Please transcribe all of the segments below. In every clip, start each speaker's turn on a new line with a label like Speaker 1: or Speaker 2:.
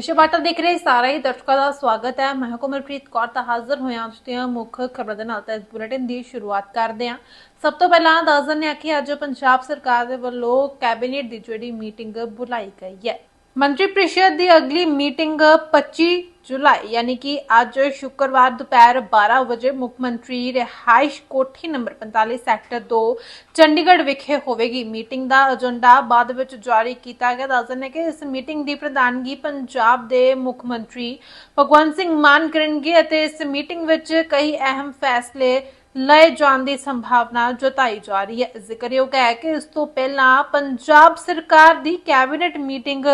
Speaker 1: ਵਿਸ਼ੇ ਵਿਸ਼ਵਾਟਾ ਦੇਖ ਰਹੇ ਸਾਰੇ ਦਰਸ਼ਕਾਂ ਦਾ ਸਵਾਗਤ ਹੈ। ਮੈਂ ਕੋਮਲਪ੍ਰੀਤ ਕੌਰ, ਤਾਂ ਹਾਜ਼ਰ ਹੋਇਆ ਅੱਜ ਦੀਆਂ ਮੁੱਖ ਖਬਰਾਂ ਦੇ ਨਾਲ ਤਾਂ ਇਸ ਬੁਲੇਟਿਨ ਦੀ ਸ਼ੁਰੂਆਤ ਕਰਦੇ ਹਾਂ। ਸਭ ਤੋਂ ਪਹਿਲਾਂ ਦੱਸ ਦਿੰਦੇ ਹਾਂ ਕਿ ਅੱਜ ਪੰਜਾਬ ਸਰਕਾਰ ਦੇ ਵੱਲੋਂ ਕੈਬਨਿਟ ਦੀ ਜਿਹੜੀ ਮੀਟਿੰਗ ਬੁਲਾਈ ਗਈ ਹੈ। ਮੰਤਰੀ ਪ੍ਰੀਸ਼ਦ ਦੀ ਅਗਲੀ ਮੀਟਿੰਗ 25 ਜੁਲਾਈ, ਯਾਨੀ ਕਿ ਅੱਜ ਸ਼ੁੱਕਰਵਾਰ ਦੁਪਹਿਰ 12 ਵਜੇ ਮੁੱਖ ਮੰਤਰੀ ਰਿਹਾਇਸ਼ ਕੋਠੀ ਨੰਬਰ 45 ਸੈਕਟਰ 2 ਚੰਡੀਗੜ੍ਹ ਵਿਖੇ ਹੋਵੇਗੀ ਮੀਟਿੰਗ ਦਾ ਏਜੰਡਾ। ਬਾਅਦ ਵਿੱਚ ਜਾਰੀ ਕੀਤਾ ਗਿਆ। ਦੱਸ ਦਿੰਦੇ ਕਿ ਇਸ ਮੀਟਿੰਗ ਦੀ ਪ੍ਰਧਾਨਗੀ ਪੰਜਾਬ ਦੇ ਮੁੱਖ ਮੰਤਰੀ ਭਗਵੰਤ ਸਿੰਘ ਮਾਨ ਕਰਨਗੇ ਅਤੇ ਇਸ ਮੀਟਿੰਗ ਵਿੱਚ ਕਈ ਅਹਿਮ ਫੈਸਲੇ ਲਏ ਜਾਣ ਦੀ ਸੰਭਾਵਨਾ ਜਤਾਈ ਜਾ ਰਹੀ ਹੈ। ਜ਼ਿਕਰਯੋਗ ਹੈ ਕਿ ਇਸ ਤੋਂ ਪਹਿਲਾਂ ਪੰਜਾਬ ਸਰਕਾਰ ਦੀ ਕੈਬਨਿਟ ਮੀਟਿੰਗ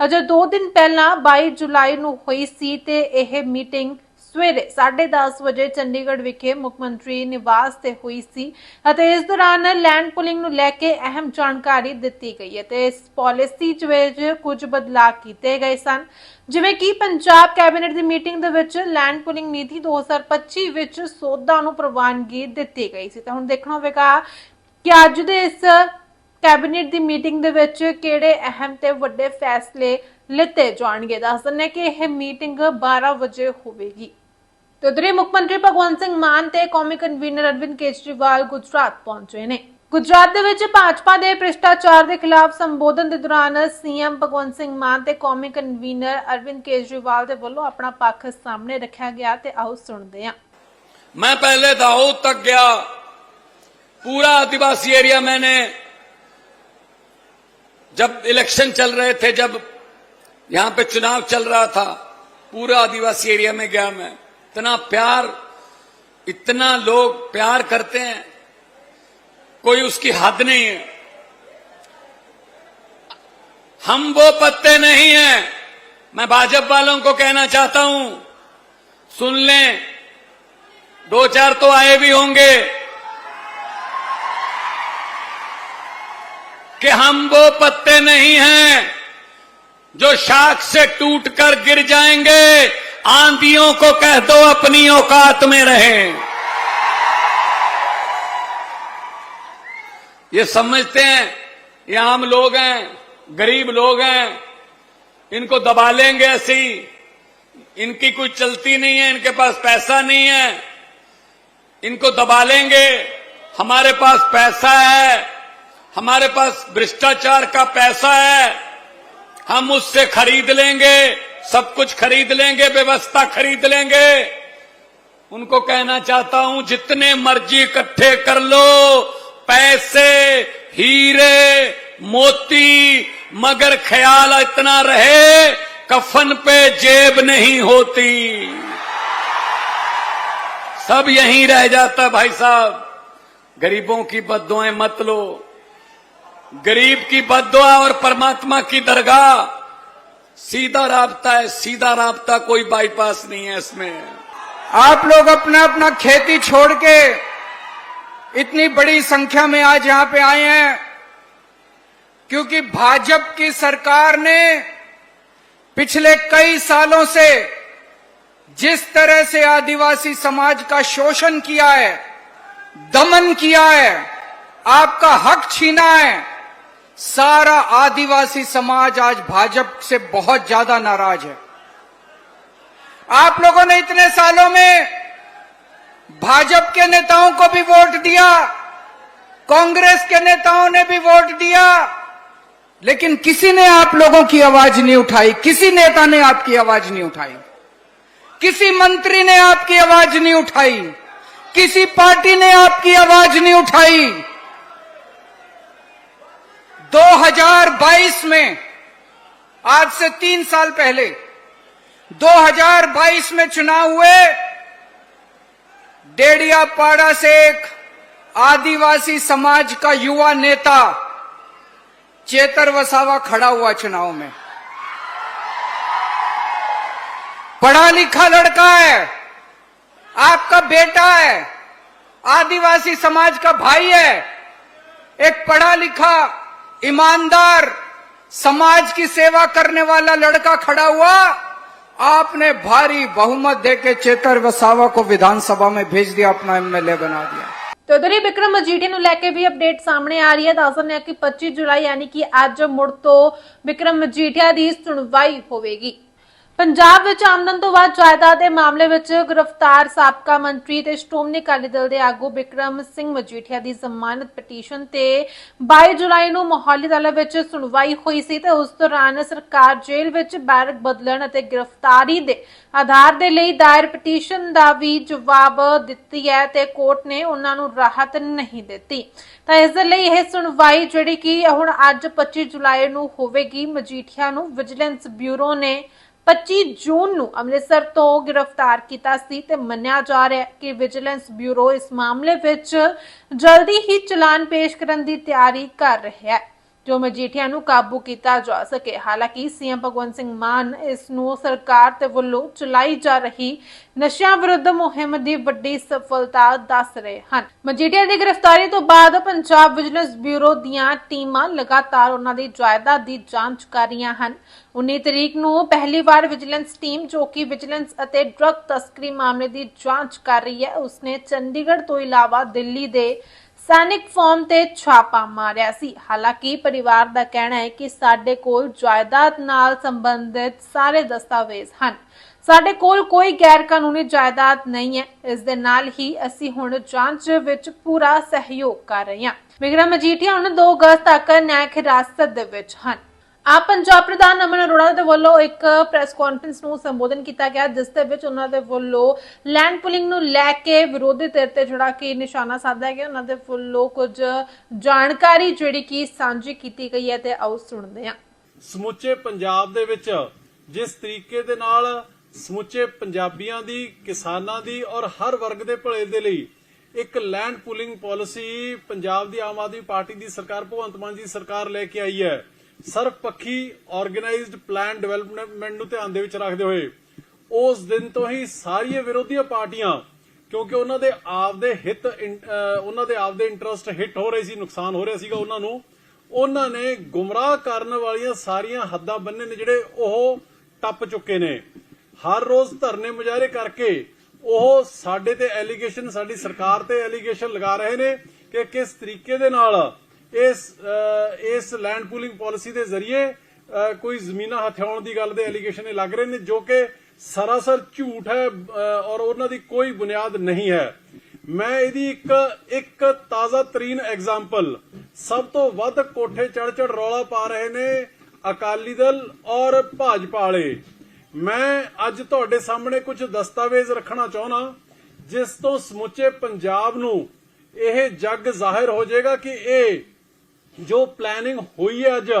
Speaker 1: ਅਜੇ 2 ਦਿਨ ਪਹਿਲਾਂ 22 ਜੁਲਾਈ ਨੂੰ ਹੋਈ ਸੀ ਤੇ ਇਹ ਮੀਟਿੰਗ ਸਵੇਰੇ 10:30 ਵਜੇ ਚੰਡੀਗੜ੍ਹ ਵਿਖੇ ਮੁੱਖ ਮੰਤਰੀ ਨਿਵਾਸ ਤੇ ਹੋਈ ਸੀ ਅਤੇ ਇਸ ਦੌਰਾਨ ਲੈਂਡ ਪੁਲਿੰਗ ਨੂੰ ਲੈ ਕੇ ਅਹਿਮ ਜਾਣਕਾਰੀ ਦਿੱਤੀ ਗਈ ਹੈ ਤੇ ਇਸ ਪਾਲਿਸੀ ਚ ਵਿੱਚ ਕੁਝ ਬਦਲਾਅ ਕੀਤੇ ਗਏ ਸਨ। ਜਿਵੇਂ ਕਿ ਪੰਜਾਬ ਕੈਬਨਿਟ ਦੀ ਮੀਟਿੰਗ ਦੇ ਵਿੱਚ ਲੈਂਡ ਪੁਲਿੰਗ ਨੀਤੀ 2025 ਵਿੱਚ ਸੋਧਾਂ ਨੂੰ ਪ੍ਰਵਾਨਗੀ ਦਿੱਤੀ ਗਈ ਸੀ। ਤਾਂ ਹੁਣ ਦੇਖਣਾ ਹੋਵੇਗਾ ਕਿ ਅੱਜ ਦੇ ਇਸ ਕੈਬਨਿਟ ਦੀ ਮੀਟਿੰਗ ਦੇ ਵਿੱਚ ਕਿਹੜੇ ਅਹਿਮ ਤੇ ਵੱਡੇ ਫੈਸਲੇ ਲਿੱਤੇ ਜਾਣਗੇ। ਦੱਸ ਦਿੰਦੇ ਕਿ ਇਹ ਮੀਟਿੰਗ 12 ਵਜੇ ਹੋਵੇਗੀ। ਤੇ ਉਧਰੇ ਮੁੱਖ ਮੰਤਰੀ ਭਗਵੰਤ ਸਿੰਘ ਮਾਨ ਤੇ ਕੌਮੀ ਕਨਵੀਨਰ ਅਰਵਿੰਦ ਕੇਜਰੀਵਾਲ ਗੁਜਰਾਤ ਪਹੁੰਚੇ ਨੇ ਗੁਜਰਾਤ ਦੇ ਵਿੱਚ ਭਾਜਪਾ ਦੇ ਭ੍ਰਿਸ਼ਟਾਚਾਰ ਦੇ ਖਿਲਾਫ ਸੰਬੋਧਨ ਦੇ ਦੌਰਾਨ ਸੀਐਮ ਭਗਵੰਤ ਸਿੰਘ ਮਾਨ ਤੇ ਕੌਮੀ ਕਨਵੀਨਰ ਅਰਵਿੰਦ ਕੇਜਰੀਵਾਲ ਦੇ ਵੱਲੋਂ ਆਪਣਾ ਪੱਖ ਸਾਹਮਣੇ ਰੱਖਿਆ ਗਿਆ ਤੇ ਆਓ ਸੁਣਦੇ ਹਾਂ
Speaker 2: मैं पहले दाऊद तक गया पूरा आदिवासी एरिया मैंने जब इलेक्शन चल रहे थे जब यहां पे चुनाव चल रहा था पूरा आदिवासी एरिया में गया मैं इतना प्यार, इतना लोग प्यार करते हैं, कोई उसकी हद नहीं है। हम वो पत्ते नहीं हैं। मैं भाजपा वालों को कहना चाहता हूँ, सुन लें, दो चार तो आए भी होंगे, कि हम वो पत्ते नहीं हैं जो शाख से टूटकर गिर जाएँगे। आंधियों को कह दो, अपनी औकात में रहें। ये समझते हैं, ये आम लोग हैं, गरीब लोग हैं, इनको दबा लेंगे ऐसे ही। इनकी कोई चलती नहीं है, इनके पास पैसा नहीं है। इनको दबा लेंगे, हमारे पास पैसा है, हमारे पास भ्रष्टाचार का पैसा है, हम उससे खरीद लेंगे। सब कुछ खरीद लेंगे, व्यवस्था खरीद लेंगे। उनको कहना चाहता हूँ, जितने मर्ज़ी इकट्ठे कर लो। पैसे, हीरे, मोती, मगर ख्याल इतना रहे, कफन पे जेब नहीं होती। सब यहीं रह जाता भाई साहब। गरीबों की बददुआएँ मत लो। गरीब की बददुआ और परमात्मा की दरगाह। सीधा राबता है, सीधा राबता, कोई बाईपास नहीं है इसमें।
Speaker 3: आप लोग अपना अपना खेती छोड़ के इतनी बड़ी संख्या में आज यहाँ पे आए हैं, क्योंकि भाजपा की सरकार ने पिछले कई सालों से जिस तरह से आदिवासी समाज का शोषण किया है, दमन किया है, आपका हक छीना है सारा आदिवासी समाज आज भाजपा से बहुत ज़्यादा नाराज़ है। आप लोगों ने इतने सालों में भाजपा के नेताओं को भी वोट दिया, कांग्रेस के नेताओं ने भी वोट दिया, लेकिन किसी ने आप लोगों की आवाज़ नहीं उठाई, किसी नेता ने आपकी आवाज़ नहीं उठाई, किसी मंत्री ने आपकी आवाज़ नहीं उठाई, किसी पार्टी ने आपकी आवाज़ नहीं उठाई। 2022 में, आज से तीन साल पहले 2022 में चुनाव हुए, डेडियापाड़ा से एक आदिवासी समाज का युवा नेता चेतर वसावा खड़ा हुआ चुनाव में। पढ़ा लिखा लड़का है, आपका बेटा है, आदिवासी समाज का भाई है, एक पढ़ा लिखा ईमानदार समाज की सेवा करने वाला लड़का खड़ा हुआ, आपने भारी बहुमत देके चेतर वसावा को विधानसभा में भेज दिया, अपना एमएलए बना दिया।
Speaker 1: तो उधर ही विक्रम मजीठे लेके भी अपडेट सामने आ रही है। दस ने की 25 जुलाई, यानी कि आज मुड़ तो विक्रम मजीठिया की सुनवाई होगी ਪੰਜਾਬ ਵਿੱਚ ਆਮਦਨ ਤੋਂ ਵੱਧ ਜਾਇਦਾਦ ਦੇ ਮਾਮਲੇ ਵਿੱਚ ਗ੍ਰਿਫਤਾਰ ਸਾਬਕਾ ਮੰਤਰੀ ਤੇ ਸ਼੍ਰੋਮਣੀ ਅਕਾਲੀ ਦਲ ਦੇ ਆਗੂ ਬਿਕਰਮ ਸਿੰਘ ਮਜੀਠੀਆ ਦੀ ਜ਼ਮਾਨਤ ਪਟੀਸ਼ਨ ਤੇ 22 ਜੁਲਾਈ ਨੂੰ ਮੋਹਾਲੀ ਅਦਾਲਤ ਵਿੱਚ ਸੁਣਵਾਈ ਹੋਈ ਸੀ ਤੇ ਉਸ ਦੌਰਾਨ ਸਰਕਾਰ ਜੇਲ੍ਹ ਵਿੱਚ ਬੈਰਕ ਬਦਲਣ ਅਤੇ ਗ੍ਰਿਫਤਾਰੀ ਦੇ ਆਧਾਰ ਦੇ ਲਈ ਦਾਇਰ ਪਟੀਸ਼ਨ ਦਾ ਵੀ ਜਵਾਬ ਦਿੱਤੀ ਹੈ ਤੇ ਕੋਰਟ ਨੇ ਉਹਨਾਂ ਨੂੰ ਰਾਹਤ ਨਹੀਂ ਦਿੱਤੀ। ਤਾਂ ਇਸ ਦੇ ਲਈ ਇਹ ਸੁਣਵਾਈ ਜਿਹੜੀ ਕਿ ਹੁਣ ਅੱਜ 25 ਜੁਲਾਈ ਨੂੰ ਹੋਵੇਗੀ, ਮਜੀਠੀਆ ਨੂੰ ਵਿਜੀਲੈਂਸ ਬਿਊਰੋ ਨੇ 25 ਜੂਨ ਨੂੰ ਅੰਮ੍ਰਿਤਸਰ ਤੋਂ ਗ੍ਰਿਫਤਾਰ ਕੀਤਾ ਸੀ ਤੇ ਮੰਨਿਆ ਜਾ ਰਿਹਾ ਹੈ ਕਿ ਵਿਜੀਲੈਂਸ ਬਿਊਰੋ ਇਸ ਮਾਮਲੇ ਵਿੱਚ ਜਲਦੀ ਹੀ ਚਲਾਨ ਪੇਸ਼ ਕਰਨ ਦੀ ਤਿਆਰੀ ਕਰ ਰਿਹਾ ਹੈ। ਜੋ ਮਜੀਠੀਆ ਨੂੰ ਕਾਬੂ ਕੀਤਾ ਜਾ ਸਕੇ। ਹਾਲਾਂਕਿ, ਸੀਐਮ ਭਗਵੰਤ ਸਿੰਘ ਮਾਨ ਇਸ ਨੂੰ ਸਰਕਾਰ ਤੇ ਵੱਲੋਂ ਚਲਾਈ ਜਾ ਰਹੀ ਨਸ਼ਿਆਂ ਵਿਰੁੱਧ ਮੁਹਿੰਮ ਦੀ ਵੱਡੀ ਸਫਲਤਾ ਦੱਸ ਰਹੇ ਹਨ। ਮਜੀਠੀਆ ਦੀ ਗ੍ਰਿਫਤਾਰੀ ਤੋਂ ਬਾਅਦ ਪੰਜਾਬ ਵਿਜੀਲੈਂਸ ਬਿਊਰੋ ਦੀਆਂ ਟੀਮਾਂ ਲਗਾਤਾਰ ਉਹਨਾਂ ਦੀ ਜਾਇਦਾਦ ਦੀ ਜਾਂਚ ਕਰ ਰਹੀਆਂ ਹਨ। 19 ਤਰੀਕ ਨੂੰ ਪਹਿਲੀ ਵਾਰ ਵਿਜੀਲੈਂਸ ਟੀਮ, ਜੋ ਕਿ ਵਿਜੀਲੈਂਸ ਅਤੇ ਡਰੱਗ ਤਸਕਰੀ ਮਾਮਲੇ ਦੀ ਜਾਂਚ ਕਰ ਰਹੀ ਹੈ, ਉਸਨੇ ਚੰਡੀਗੜ੍ਹ ਤੋਂ ਇਲਾਵਾ ਦਿੱਲੀ ਦੇ ਸੈਨਿਕ ਫਾਰਮ ਤੇ ਛਾਪਾ ਮਾਰਿਆ ਸੀ। ਹਾਲਾਂਕਿ ਪਰਿਵਾਰ ਦਾ ਕਹਿਣਾ ਹੈ ਕਿ ਸਾਡੇ ਕੋਲ ਜਾਇਦਾਦ ਨਾਲ ਸੰਬੰਧਿਤ ਸਾਰੇ ਦਸਤਾਵੇਜ਼ ਹਨ। ਸਾਡੇ ਕੋਲ ਕੋਈ ਗੈਰ ਕਾਨੂੰਨੀ ਜਾਇਦਾਦ ਨਹੀਂ ਹੈ। ਇਸ ਦੇ ਨਾਲ ਹੀ ਅਸੀਂ ਹੁਣ ਜਾਂਚ ਵਿੱਚ ਪੂਰਾ ਸਹਿਯੋਗ ਕਰ ਰਹੇ ਹਾਂ। ਵਿਕਰਮ ਮਜੀਠੀਆ ਹੁਣ 2 ਅਗਸਤ ਤੱਕ ਨਿਆਇਕ ਹਿਰਾਸਤ ਦੇ ਵਿੱਚ ਹਨ। ਆਪ ਪੰਜਾਬ ਪ੍ਰਧਾਨ ਅਮਨ ਅਰੋੜਾ ਦੇ ਵੱਲੋਂ ਇੱਕ ਪ੍ਰੈਸ ਕਾਨਫਰੰਸ ਨੂੰ ਸੰਬੋਧਨ ਕੀਤਾ ਗਿਆ, ਜਿਸ ਦੇ ਵਿੱਚ ਉਹਨਾਂ ਦੇ ਵੱਲੋਂ ਲੈਂਡ ਪੁਲਿੰਗ ਨੂੰ ਲੈ ਕੇ ਵਿਰੋਧੀ ਧਿਰ ਤੇ ਜਿਹੜਾ ਕਿ ਨਿਸ਼ਾਨਾ ਸਾਧਿਆ ਗਿਆ। ਉਹਨਾਂ ਦੇ ਵੱਲੋਂ ਕੁਝ ਜਾਣਕਾਰੀ ਜਿਹੜੀ ਕਿ ਸਾਂਝੀ ਕੀਤੀ ਗਈ ਹੈ ਤੇ ਆਓ ਸੁਣਦੇ ਹਾਂ।
Speaker 4: ਸਮੁੱਚੇ ਪੰਜਾਬ ਦੇ ਵਿੱਚ ਜਿਸ ਤਰੀਕੇ ਦੇ ਨਾਲ ਸਮੁੱਚੇ ਪੰਜਾਬੀਆਂ ਦੀ, ਕਿਸਾਨਾਂ ਦੀ ਔਰ ਹਰ ਵਰਗ ਦੇ ਭਲੇ ਦੇ ਲਈ ਇੱਕ ਲੈਂਡ ਪੂਲਿੰਗ ਪਾਲਿਸੀ ਪੰਜਾਬ ਦੀ ਆਮ ਆਦਮੀ ਪਾਰਟੀ ਦੀ ਸਰਕਾਰ, ਭਗਵੰਤ ਮਾਨ ਦੀ ਸਰਕਾਰ ਲੈ ਕੇ ਆਈ ਹੈ। ਸਰਵਪੱਖੀ ਆਰਗੇਨਾਈਜ਼ਡ ਪਲਾਨ ਡਿਵੈਲਪਮੈਂਟ ਨੂੰ ਧਿਆਨ ਦੇ ਵਿੱਚ ਰੱਖਦੇ ਹੋਏ, ਉਸ ਦਿਨ ਤੋਂ ਹੀ ਸਾਰੀਆਂ ਵਿਰੋਧੀਆਂ ਪਾਰਟੀਆਂ, ਕਿਉਂਕਿ ਉਹਨਾਂ ਦੇ ਆਪਦੇ ਹਿੱਤ ਉਹਨਾਂ ਦੇ ਆਪਦੇ ਇੰਟਰਸਟ ਹਿੱਟ ਹੋ ਰਹੇ ਸੀ, ਨੁਕਸਾਨ ਹੋ ਰਿਹਾ ਸੀਗਾ ਉਹਨਾਂ ਨੂੰ, ਉਹਨਾਂ ਨੇ ਗੁੰਮਰਾਹ ਕਰਨ ਵਾਲੀਆਂ ਸਾਰੀਆਂ ਹੱਦਾਂ ਬੰਨੇ ਨੇ ਜਿਹੜੇ ਉਹ ਟੱਪ ਚੁੱਕੇ ਨੇ। ਹਰ ਰੋਜ਼ ਧਰਨੇ ਮੁਜ਼ਾਹਰੇ ਕਰਕੇ ਉਹ ਸਾਡੇ ਤੇ ਐਲੀਗੇਸ਼ਨ ਸਾਡੀ ਸਰਕਾਰ ਤੇ ਐਲੀਗੇਸ਼ਨ ਲਗਾ ਰਹੇ ਨੇ ਕਿ ਕਿਸ ਤਰੀਕੇ ਦੇ ਨਾਲ ਇਸ ਇਸ ਲੈਂਡ ਪੂਲਿੰਗ ਪਾਲਿਸੀ ਦੇ ਜ਼ਰੀਏ ਕੋਈ ਜ਼ਮੀਨਾਂ ਹਥਿਆਉਣ ਦੀ ਗੱਲ ਦੇ ਐਲੀਗੇਸ਼ਨ ਇਹ ਲੱਗ ਰਹੇ ਨੇ ਜੋ ਕਿ ਸਰਾਸਰ ਝੂਠ ਹੈ ਅਹ, ਔਰ ਉਹਨਾਂ ਦੀ ਕੋਈ ਬੁਨਿਆਦ ਨਹੀਂ ਹੈ। ਮੈਂ ਇਹਦੀ ਇੱਕ ਇੱਕ ਤਾਜ਼ਾ ਤਰੀਨ ਐਗਜ਼ਾਮਪਲ ਸਭ ਤੋਂ ਵੱਧ ਕੋਠੇ ਚੜ ਚੜ ਰੌਲਾ ਪਾ ਰਹੇ ਨੇ ਅਕਾਲੀ ਦਲ ਔਰ ਭਾਜਪਾ ਵਾਲੇ। ਮੈਂ ਅੱਜ ਤੁਹਾਡੇ ਸਾਹਮਣੇ ਕੁਝ ਦਸਤਾਵੇਜ਼ ਰੱਖਣਾ ਚਾਹੁੰਦਾ ਜਿਸ ਤੋਂ ਸਮੁੱਚੇ ਪੰਜਾਬ ਨੂੰ ਇਹ ਜੱਗ ਜ਼ਾਹਿਰ ਹੋ ਜਾਏਗਾ ਕਿ ਇਹ ਜੋ ਪਲੈਨਿੰਗ ਹੋਈ ਹੈ ਅੱਜ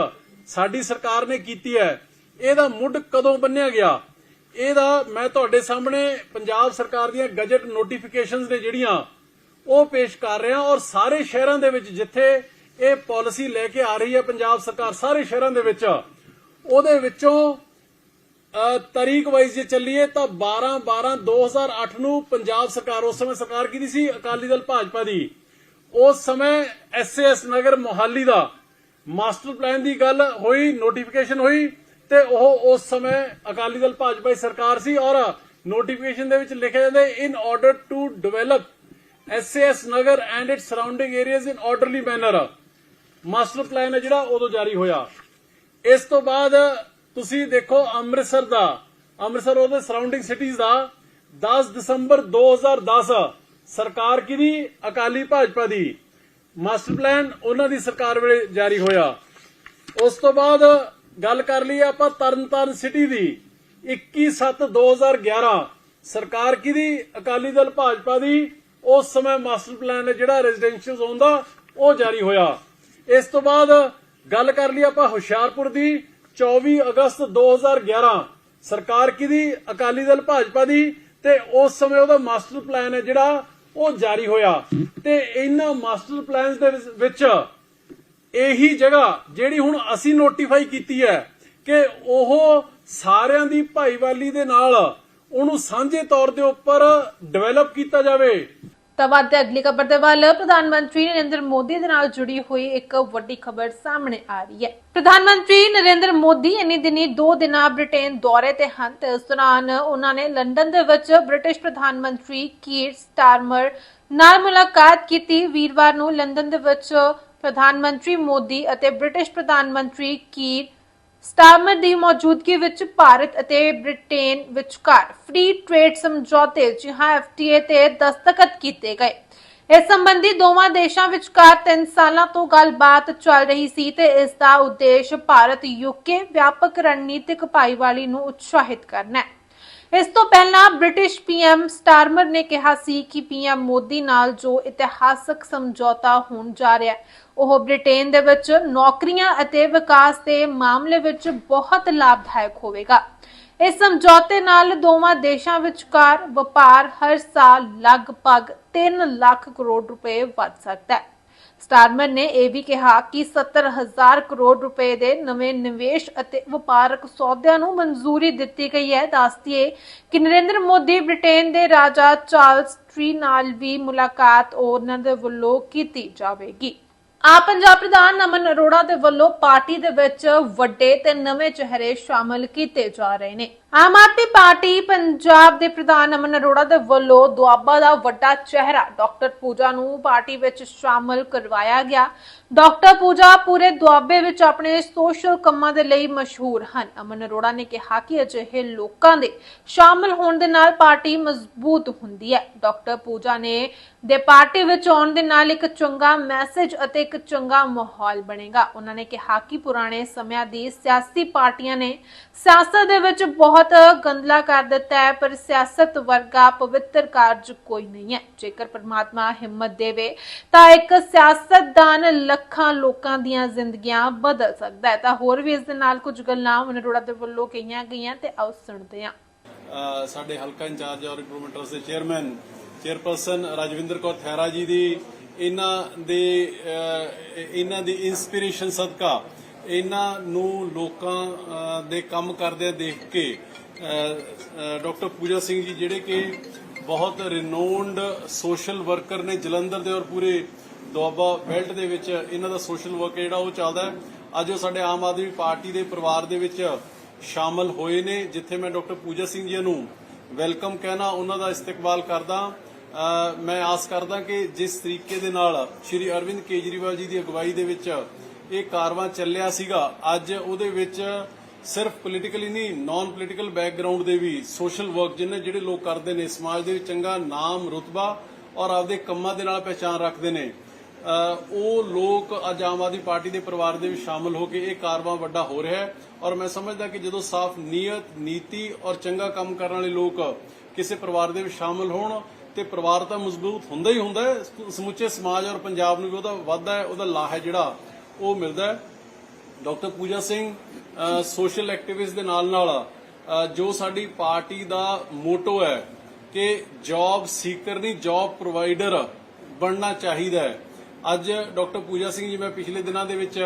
Speaker 4: ਸਾਡੀ ਸਰਕਾਰ ਨੇ ਕੀਤੀ ਹੈ ਇਹਦਾ ਮੁੱਢ ਕਦੋਂ ਬੰਨਿਆ ਗਿਆ? ਇਹਦਾ ਮੈਂ ਤੁਹਾਡੇ ਸਾਹਮਣੇ ਪੰਜਾਬ ਸਰਕਾਰ ਦੀਆਂ ਗਜਟ ਨੋਟੀਫਿਕੇਸ਼ਨਸ ਨੇ ਜਿਹੜੀਆਂ ਉਹ ਪੇਸ਼ ਕਰ ਰਿਹਾ ਔਰ ਸਾਰੇ ਸ਼ਹਿਰਾਂ ਦੇ ਵਿੱਚ ਜਿੱਥੇ ਇਹ ਪਾਲਿਸੀ ਲੈ ਕੇ ਆ ਰਹੀ ਹੈ ਪੰਜਾਬ ਸਰਕਾਰ ਸਾਰੇ ਸ਼ਹਿਰਾਂ ਦੇ ਵਿੱਚ ਉਹਦੇ ਵਿੱਚੋਂ ਅ, ਵਾਈਜ਼ ਜੇ ਚੱਲੀਏ ਤਾਂ 12 12 2008 ਨੂੰ ਪੰਜਾਬ ਸਰਕਾਰ ਉਸ ਸਮੇਂ ਸਰਕਾਰ ਕੀਤੀ ਸੀ? ਅਕਾਲੀ ਦਲ ਭਾਜਪਾ ਦੀ। ਉਸ ਸਮੇਂ ਐਸਐਸ ਨਗਰ ਮੋਹਾਲੀ ਦਾ ਮਾਸਟਰ ਪਲਾਨ ਦੀ ਗੱਲ ਹੋਈ ਨੋਟੀਫਿਕੇਸ਼ਨ ਹੋਈ ਤੇ ਉਹ ਉਸ ਸਮੇਂ ਅਕਾਲੀ ਦਲ ਭਾਜਪਾ ਦੀ ਸਰਕਾਰ ਸੀ ਔਰ ਨੋਟੀਫਿਕੇਸ਼ਨ ਦੇ ਵਿੱਚ ਲਿਖਿਆ ਜਾਂਦਾ in order to develop SS Nagar and its surrounding areas in orderly manner master plan ਹੈ ਜਿਹੜਾ, ਉਦੋਂ ਜਾਰੀ ਹੋਇਆ। ਇਸ ਤੋਂ ਬਾਅਦ ਤੁਸੀਂ ਦੇਖੋ ਅੰਮ੍ਰਿਤਸਰ ਦਾ, ਅੰਮ੍ਰਿਤਸਰ ਉਹਦੇ ਸਰਾਊਂਡਿੰਗ ਸਿਟੀਜ਼ ਦਾ 10 ਦਸੰਬਰ 2010 ਸਰਕਾਰ ਕਿਹਦੀ? ਅਕਾਲੀ ਭਾਜਪਾ ਦੀ। ਮਾਸਟਰ ਪਲਾਨ ਉਹਨਾਂ ਦੀ ਸਰਕਾਰ ਵੇਲੇ ਜਾਰੀ ਹੋਇਆ। ਉਸ ਤੋਂ ਬਾਅਦ ਗੱਲ ਕਰ ਲਈ ਆਪਾਂ ਤਰਨਤਾਰਨ ਸਿਟੀ ਦੀ। 21/7/2011 ਸਰਕਾਰ ਕਿਹਦੀ? ਅਕਾਲੀ ਦਲ ਭਾਜਪਾ ਦੀ। ਉਸ ਸਮੇਂ ਮਾਸਟਰ ਪਲਾਨ ਜਿਹੜਾ ਰੈਜ਼ੀਡੈਂਸ਼ੀਅਲ ਜ਼ੋਨ ਦਾ, ਉਹ ਜਾਰੀ ਹੋਇਆ। ਇਸ ਤੋਂ ਬਾਅਦ ਗੱਲ ਕਰ ਲਈ ਆਪਾਂ ਹੁਸ਼ਿਆਰਪੁਰ ਦੀ। 24 ਅਗਸਤ 2011 ਸਰਕਾਰ ਕਿਹਦੀ? ਅਕਾਲੀ ਦਲ ਭਾਜਪਾ ਦੀ। ਤੇ ਉਸ ਸਮੇਂ ਉਹਦਾ ਮਾਸਟਰ ਪਲਾਨ ਹੈ ਜਿਹੜਾ ਉਹ ਜਾਰੀ ਹੋਇਆ। ਤੇ ਇਹਨਾਂ ਮਾਸਟਰ ਪਲਾਨਸ ਦੇ ਵਿੱਚ ਇਹੀ ਜਗ੍ਹਾ ਜਿਹੜੀ ਹੁਣ ਅਸੀਂ ਨੋਟੀਫਾਈ ਕੀਤੀ ਹੈ ਕਿ ਉਹ ਸਾਰਿਆਂ ਦੀ ਭਾਈਵਾਲੀ ਦੇ ਨਾਲ ਉਹਨੂੰ ਸਾਂਝੇ ਤੌਰ ਦੇ ਉੱਪਰ ਡਿਵੈਲਪ ਕੀਤਾ ਜਾਵੇ।
Speaker 1: ਤਾਂ ਬਾਅਦ ਅਗਲੀ ਖਬਰ ਦੇ ਵੱਲ ਪ੍ਰਧਾਨ ਮੰਤਰੀ ਨਰਿੰਦਰ ਮੋਦੀ ਦੇ ਨਾਲ ਜੁੜੀ ਹੋਈ ਇੱਕ ਵੱਡੀ ਖਬਰ ਸਾਹਮਣੇ ਆ ਰਹੀ ਹੈ। ਪ੍ਰਧਾਨ ਮੰਤਰੀ ਨਰਿੰਦਰ ਮੋਦੀ ਇਨੀ ਦਿਨੀ 2 ਦਿਨਾਂ ਬ੍ਰਿਟੇਨ ਦੌਰੇ ਤੇ ਹਨ। ਤੇ ਇਸ ਦੌਰਾਨ ਉਹਨਾਂ ਨੇ ਲੰਡਨ ਦੇ ਵਿੱਚ ਬ੍ਰਿਟਿਸ਼ ਪ੍ਰਧਾਨ ਮੰਤਰੀ ਕੀਰ ਸਟਾਰਮਰ ਨਾਲ ਮੁਲਾਕਾਤ ਕੀਤੀ। ਵੀਰਵਾਰ ਨੂੰ ਲੰਡਨ ਦੇ ਵਿੱਚ ਪ੍ਰਧਾਨ ਮੰਤਰੀ ਮੋਦੀ ਅਤੇ ਬ੍ਰਿਟਿਸ਼ ਪ੍ਰਧਾਨ ਮੰਤਰੀ ਕੀਰ ਸਟਾਰਮਰ ਦੀ ਮੌਜੂਦਗੀ ਵਿੱਚ ਭਾਰਤ ਅਤੇ ਬ੍ਰਿਟੇਨ ਵਿਚਕਾਰ ਫ੍ਰੀ ਟ੍ਰੇਡ ਸਮਝੌਤੇ ਜਿਹਾ ਐਫਟੀਏ ਤੇ ਦਸਤਖਤ ਕੀਤੇ ਗਏ। ਇਸ ਸੰਬੰਧੀ ਦੋਵਾਂ ਦੇਸ਼ਾਂ ਵਿਚਕਾਰ 3 ਸਾਲਾਂ ਤੋਂ ਗੱਲਬਾਤ ਚੱਲ ਰਹੀ ਸੀ ਤੇ ਇਸ ਦਾ ਉਦੇਸ਼ ਭਾਰਤ ਯੂਕੇ ਵਿਆਪਕ ਰਣਨੀਤਿਕ ਭਾਈਵਾਲੀ ਨੂੰ ਉਤਸ਼ਾਹਿਤ ਕਰਨਾ ਹੈ। ਇਸ ਤੋਂ ਪਹਿਲਾਂ ਬ੍ਰਿਟਿਸ਼ ਪੀਐਮ ਸਟਾਰਮਰ ਨੇ ਕਿਹਾ ਸੀ ਕਿ ਪੀਐਮ ਮੋਦੀ ਨਾਲ ਜੋ ਇਤਿਹਾਸਕ ਸਮਝੌਤਾ ਹੋਣ ਜਾ ਰਿਹਾ ਹੈ, ਉਹ ਬ੍ਰਿਟੇਨ ਦੇ ਵਿੱਚ ਨੌਕਰੀਆਂ ਅਤੇ ਵਿਕਾਸ ਦੇ ਮਾਮਲੇ ਵਿੱਚ ਬਹੁਤ ਲਾਭਦਾਇਕ ਹੋਵੇਗਾ। ਇਸ ਸਮਝੌਤੇ ਨਾਲ ਦੋਵਾਂ ਦੇਸ਼ਾਂ ਵਿਚਕਾਰ ਵਪਾਰ ਹਰ ਸਾਲ ਲਗਭਗ 3 ਲੱਖ ਕਰੋੜ ਰੁਪਏ ਵੱਧ ਸਕਦਾ ਹੈ। ਸਟਾਰਮਰ ਨੇ ਇਹ ਵੀ ਕਿਹਾ ਕਿ 70000 ਕਰੋੜ ਰੁਪਏ ਦੇ ਨਵੇਂ ਨਿਵੇਸ਼ ਅਤੇ ਵਪਾਰਕ ਸੌਦਿਆਂ ਨੂੰ ਮਨਜ਼ੂਰੀ ਦਿੱਤੀ ਗਈ ਹੈ। ਦੱਸਦੀਏ ਕਿ ਨਰਿੰਦਰ ਮੋਦੀ ਬ੍ਰਿਟੇਨ ਦੇ ਰਾਜਾ ਚਾਰਲਸ ਟਰੀ ਨਾਲ ਵੀ ਮੁਲਾਕਾਤ ਉਹਨਾਂ ਦੇ ਵੱਲੋਂ ਕੀਤੀ ਜਾਵੇਗੀ। ਆਪ ਪੰਜਾਬ ਪ੍ਰਧਾਨ ਅਮਨ ਅਰੋੜਾ ਦੇ ਵੱਲੋਂ ਪਾਰਟੀ ਦੇ ਵਿੱਚ ਵੱਡੇ ਤੇ ਨਵੇਂ ਚਿਹਰੇ ਸ਼ਾਮਲ ਕੀਤੇ ਜਾ ਰਹੇ ਨੇ। ਆਮ ਆਦਮੀ ਪਾਰਟੀ ਪੰਜਾਬ ਦੇ ਪ੍ਰਧਾਨ ਅਮਨ ਅਰੋੜਾ ਦੇ ਵੱਲੋਂ ਦੁਆਬਾ ਦਾ ਵੱਡਾ ਚਿਹਰਾ ਡਾਕਟਰ ਪੂਜਾ ਨੂੰ ਪਾਰਟੀ ਵਿੱਚ ਸ਼ਾਮਲ ਕਰਵਾਇਆ ਗਿਆ। ਡਾਕਟਰ ਪੂਜਾ ਪੂਰੇ ਦੁਆਬੇ ਵਿੱਚ ਆਪਣੇ ਸੋਸ਼ਲ ਕੰਮਾਂ ਦੇ ਲਈ ਮਸ਼ਹੂਰ ਹਨ। ਅਮਨ ਅਰੋੜਾ ਨੇ ਕਿਹਾ ਕਿ ਅਜਿਹੇ ਲੋਕਾਂ ਦੇ ਸ਼ਾਮਲ ਹੋਣ ਦੇ ਨਾਲ ਪਾਰਟੀ ਮਜ਼ਬੂਤ ਹੁੰਦੀ ਹੈ। ਡਾਕਟਰ ਪੂਜਾ ਨੇ ਦੇ ਪਾਰਟੀ ਵਿੱਚ ਆਉਣ ਦੇ ਨਾਲ ਇੱਕ ਚੰਗਾ ਮੈਸੇਜ ਅਤੇ ਇੱਕ ਚੰਗਾ ਮਾਹੌਲ ਬਣੇਗਾ। ਉਹਨਾਂ ਨੇ ਕਿਹਾ ਕਿ ਪੁਰਾਣੇ ਸਮਿਆਂ ਦੀ ਸਿਆਸੀ ਪਾਰਟੀਆਂ ਨੇ ਸਿਆਸਤ ਦੇ ਵਿੱਚ ਬਹੁਤ ਗੰਦਲਾ ਕਰ ਦਿੱਤਾ ਹੈ, ਪਰ ਸਿਆਸਤ ਵਰਗਾ ਪਵਿੱਤਰ ਕਾਰਜ ਕੋਈ ਨਹੀਂ ਹੈ। ਜੇਕਰ ਪਰਮਾਤਮਾ ਹਿੰਮਤ ਦੇਵੇ, ਤਾਂ ਇੱਕ ਸਿਆਸਤਦਾਨ ਲੱਖਾਂ ਲੋਕਾਂ ਦੀਆਂ ਜ਼ਿੰਦਗੀਆਂ ਬਦਲ ਸਕਦਾ ਹੈ। ਤਾਂ ਹੋਰ ਵੀ ਇਸ ਦੇ ਨਾਲ ਕੁਝ ਗੱਲਾਂ ਉਹਨਾਂ ਅਰੋੜਾ ਦੇ ਵੱਲੋਂ ਕਹੀਆਂ ਗਈਆਂ ਤੇ ਆਓ ਸੁਣਦੇ ਹਾਂ।
Speaker 4: ਸਾਡੇ ਹਲਕਾ ਇੰਚਾਰਜ ਔਰ ਇੰਪਰੂਵਮੈਂਟ ਟਰਸਟ ਦੇ ਚੇਅਰਮੈਨ, ਚੇਅਰਪਰਸਨ ਰਾਜਵਿੰਦਰ ਕੌਰ ਥੈਰਾ ਜੀ ਦੀ, ਇਹਨਾਂ ਦੇ ਇਹਨਾਂ ਦੀ ਇਨਸਪੀਰੇਸ਼ਨ ਸਦਕਾ ਇਹਨਾਂ ਨੂੰ ਲੋਕਾਂ ਦੇ ਕੰਮ ਕਰਦੇ ਦੇਖ ਕੇ ਡਾਕਟਰ ਪੂਜਾ ਸਿੰਘ ਜੀ ਜਿਹੜੇ ਕਿ ਬਹੁਤ ਰਿਨੋਨਡ ਸੋਸ਼ਲ ਵਰਕਰ ਨੇ ਜਲੰਧਰ ਦੇ ਔਰ ਪੂਰੇ ਦੁਆਬਾ ਬੈਲਟ ਦੇ ਵਿੱਚ ਇਹਨਾਂ ਦਾ ਸੋਸ਼ਲ ਵਰਕ ਜਿਹੜਾ ਉਹ ਚੱਲਦਾ ਹੈ। ਅੱਜ ਉਹ ਸਾਡੇ ਆਮ ਆਦਮੀ ਪਾਰਟੀ ਦੇ ਪਰਿਵਾਰ ਦੇ ਵਿੱਚ ਸ਼ਾਮਲ ਹੋਏ ਨੇ, ਜਿੱਥੇ ਮੈਂ ਡਾਕਟਰ ਪੂਜਾ ਸਿੰਘ ਜੀ ਨੂੰ ਵੈਲਕਮ ਕਹਿਣਾ, ਉਹਨਾਂ ਦਾ ਇਸਤਕਬਾਲ ਕਰਦਾ। ਮੈਂ ਆਸ ਕਰਦਾ ਕਿ ਜਿਸ ਤਰੀਕੇ ਦੇ ਨਾਲ ਸ਼੍ਰੀ ਅਰਵਿੰਦ ਕੇਜਰੀਵਾਲ ਜੀ ਦੀ ਅਗਵਾਈ ਦੇ ਵਿੱਚ ਇਹ ਕਾਰਵਾ ਚੱਲਿਆ ਸੀਗਾ। ਅੱਜ ਉਹਦੇ ਵਿੱਚ ਸਿਰਫ ਪੋਲੀਟੀਕਲੀ ਨਹੀਂ ਨਾਨ ਪੋਲੀਟੀਕਲ ਬੈਕਗ੍ਰਾਉਂਡ ਦੇ ਵੀ ਸੋਸ਼ਲ ਵਰਕ ਜਿਹਨੇ ਜਿਹੜੇ ਲੋਕ ਕਰਦੇ ਨੇ, ਸਮਾਜ ਦੇ ਵਿੱਚ ਚੰਗਾ ਨਾਮ, ਰੁਤਬਾ ਔਰ ਆਪਦੇ ਕੰਮਾਂ ਦੇ ਨਾਲ ਪਹਿਚਾਨ ਰੱਖਦੇ ਨੇ। ਉਹ ਲੋਕ ਅੱਜ ਆਮ ਆਦਮੀ ਪਾਰਟੀ ਦੇ ਪਰਿਵਾਰ ਦੇ ਵਿੱਚ ਸ਼ਾਮਲ ਹੋ ਕੇ ਇਹ ਕਾਰਵਾ ਵੱਡਾ ਹੋ ਰਿਹਾ ਹੈ। ਔਰ ਮੈਂ ਸਮਝਦਾ ਕਿ ਜਦੋਂ ਸਾਫ਼ ਨੀਅਤ, ਨੀਤੀ ਔਰ ਚੰਗਾ ਕੰਮ ਕਰਨ ਵਾਲੇ ਲੋਕ ਕਿਸੇ ਪਰਿਵਾਰ ਦੇ ਵਿੱਚ ਸ਼ਾਮਲ ਹੋਣ ਤੇ ਪਰਿਵਾਰ ਤਾਂ ਮਜ਼ਬੂਤ ਹੁੰਦਾ ਹੀ ਹੁੰਦਾ ਹੈ। ਸਮੁੱਚੇ ਸਮਾਜ ਔਰ ਪੰਜਾਬ ਨੂੰ ਵੀ ਉਹਦਾ ਵਾਧਾ ਹੈ, ਉਹਦਾ ਲਾਹ ਹੈ ਜਿਹੜਾ। ਉਹ ਮਿਲਦਾ ਹੈ। Doctor Pooja Singh social activist ਦੇ ਨਾਲ ਨਾਲ ਜੋ ਸਾਡੀ ਪਾਰਟੀ ਦਾ ਮੋਟੋ ਹੈ ਕਿ ਜੌਬ ਸੀਕਰ ਨਹੀਂ ਜੌਬ ਪ੍ਰੋਵਾਈਡਰ ਬਣਨਾ ਚਾਹੀਦਾ ਹੈ। ਅੱਜ ਡਾਕਟਰ ਪੂਜਾ ਸਿੰਘ ਜੀ, ਮੈਂ ਪਿਛਲੇ ਦਿਨਾਂ ਦੇ ਵਿੱਚ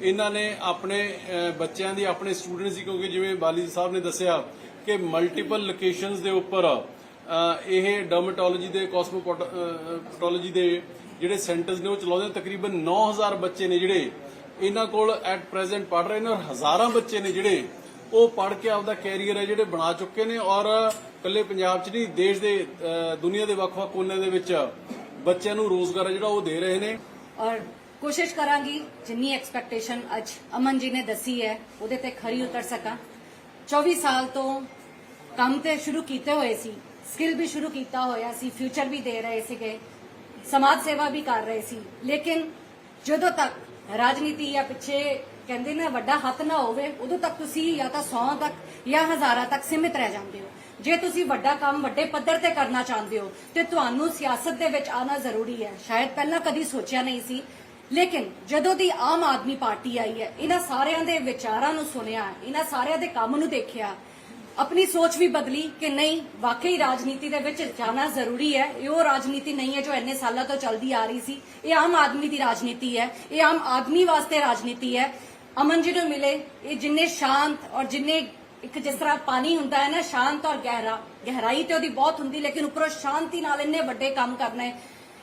Speaker 4: ਇਹਨਾਂ ਨੇ ਆਪਣੇ ਬੱਚਿਆਂ ਦੀ, ਆਪਣੇ ਸਟੂਡੈਂਟਸ ਦੀ, ਕਿਉਂਕਿ ਜਿਵੇਂ ਬਾਲੀ ਸਾਹਿਬ ਨੇ ਦੱਸਿਆ ਕਿ ਮਲਟੀਪਲ ਲੋਕੇਸ਼ਨਸ ਦੇ ਉੱਪਰ ਇਹ ਡਰਮੇਟੋਲੋਜੀ ਦੇ ਕਾਸਮੋਪੋਟੋਲੋਜੀ ਦੇ ਜਿਹੜੇ ਸੈਂਟਰਸ ਨੇ ਉਹ ਚਲਾਉਂਦੇ ਨੇ। ਤਕਰੀਬਨ 9000 ਬੱਚੇ ਨੇ ਜਿਹੜੇ ਇਹਨਾਂ ਕੋਲ ਐਟ ਪ੍ਰੈਜ਼ੈਂਟ ਪੜ ਰਹੇ ਨੇ ਔਰ ਹਜ਼ਾਰਾਂ ਬੱਚੇ ਨੇ ਜਿਹੜੇ ਉਹ ਪੜ ਕੇ ਆਪਦਾ ਕੈਰੀਅਰ ਹੈ ਜਿਹੜੇ ਬਣਾ ਚੁੱਕੇ ਨੇ ਔਰ ਇਕੱਲੇ ਪੰਜਾਬ 'ਚ ਨਹੀਂ ਦੇਸ਼ ਦੇ ਅ, ਦੁਨੀਆ ਦੇ ਵੱਖ-ਵੱਖ ਕੋਨਿਆਂ ਦੇ ਵਿੱਚ ਬੱਚਿਆਂ ਨੂੰ ਰੋਜ਼ਗਾਰ ਹੈ ਜਿਹੜਾ ਉਹ ਦੇ ਰਹੇ ਨੇ।
Speaker 5: ਔਰ ਕੋਸ਼ਿਸ਼ ਕਰਾਂਗੀ ਜਿੰਨੀ ਐਕਸਪੈਕਟੇਸ਼ਨ ਅੱਜ ਅਮਨ ਜੀ ਨੇ ਦੱਸੀ ਹੈ ਉਹਦੇ ਤੇ ਖਰੀ ਉਤਰ ਸਕਾਂ। 24 ਸਾਲ ਤੋਂ ਕੰਮ ਤੇ ਸ਼ੁਰੂ ਕੀਤੇ ਹੋਏ ਸੀ। ਸਕਿੱਲ ਵੀ ਸ਼ੁਰੂ ਕੀਤਾ ਹੋਇਆ ਸੀ ਫਿਊਚਰ ਵੀ ਦੇ ਰਹੇ ਸੀਗੇ, ਸਮਾਜ ਸੇਵਾ ਵੀ ਕਰ ਰਹੇ ਸੀ। ਲੇਕਿਨ ਜਦੋਂ ਤੱਕ ਰਾਜਨੀਤੀ ਜਾਂ ਪਿੱਛੇ ਕਹਿੰਦੇ ਨੇ ਵੱਡਾ ਹੱਥ ਨਾ ਹੋਵੇ, ਉਦੋਂ ਤੱਕ ਤੁਸੀਂ ਜਾਂ ਤਾਂ 100 ਤੱਕ ਜਾਂ ਹਜ਼ਾਰਾਂ ਤੱਕ ਸੀਮਿਤ ਰਹਿ ਜਾਂਦੇ ਹੋ। ਜੇ ਤੁਸੀਂ ਵੱਡਾ ਕੰਮ, ਵੱਡੇ ਪੱਧਰ ਤੇ ਕਰਨਾ ਚਾਹੁੰਦੇ ਹੋ, ਤੇ ਤੁਹਾਨੂੰ ਸਿਆਸਤ ਦੇ ਵਿੱਚ ਆਣਾ ਜ਼ਰੂਰੀ ਹੈ। ਸ਼ਾਇਦ ਪਹਿਲਾਂ ਕਦੀ ਸੋਚਿਆ ਨਹੀਂ ਸੀ। ਲੇਕਿਨ ਜਦੋਂ ਦੀ ਆਮ ਆਦਮੀ ਪਾਰਟੀ ਆਈ ਹੈ, ਇਹਨਾਂ ਸਾਰਿਆਂ ਦੇ ਵਿਚਾਰਾਂ ਨੂੰ ਸੁਣਿਆ, ਇਹਨਾਂ ਸਾਰਿਆਂ ਦੇ ਕੰਮ ਨੂੰ ਦੇਖਿਆ ਆਪਣੀ ਸੋਚ ਵੀ ਬਦਲੀ ਕਿ ਨਹੀਂ, ਵਾਕਈ ਰਾਜਨੀਤੀ ਦੇ ਵਿੱਚ ਜਾਣਾ ਜ਼ਰੂਰੀ ਹੈ। ਇਹ ਉਹ ਰਾਜਨੀਤੀ ਨਹੀਂ ਹੈ ਜੋ ਇੰਨੇ ਸਾਲਾਂ ਤੋਂ ਚੱਲਦੀ ਆ ਰਹੀ ਸੀ। ਇਹ ਆਮ ਆਦਮੀ ਦੀ ਰਾਜਨੀਤੀ ਹੈ। ਇਹ ਆਮ ਆਦਮੀ ਵਾਸਤੇ ਰਾਜਨੀਤੀ ਹੈ। ਅਮਨ ਜੀ ਨੂੰ ਮਿਲੇ, ਇਹ ਜਿੰਨੇ ਸ਼ਾਂਤ ਔਰ ਜਿੰਨੇ ਇੱਕ ਜਿਸ ਤਰ੍ਹਾਂ ਪਾਣੀ ਹੁੰਦਾ ਹੈ ਨਾ, ਸ਼ਾਂਤ ਔਰ ਗਹਿਰਾ। ਗਹਿਰਾਈ ਤੇ ਉਹਦੀ ਬਹੁਤ ਹੁੰਦੀ, ਲੇਕਿਨ ਉੱਪਰੋਂ ਸ਼ਾਂਤੀ ਨਾਲ ਇੰਨੇ ਵੱਡੇ ਕੰਮ ਕਰਨੇ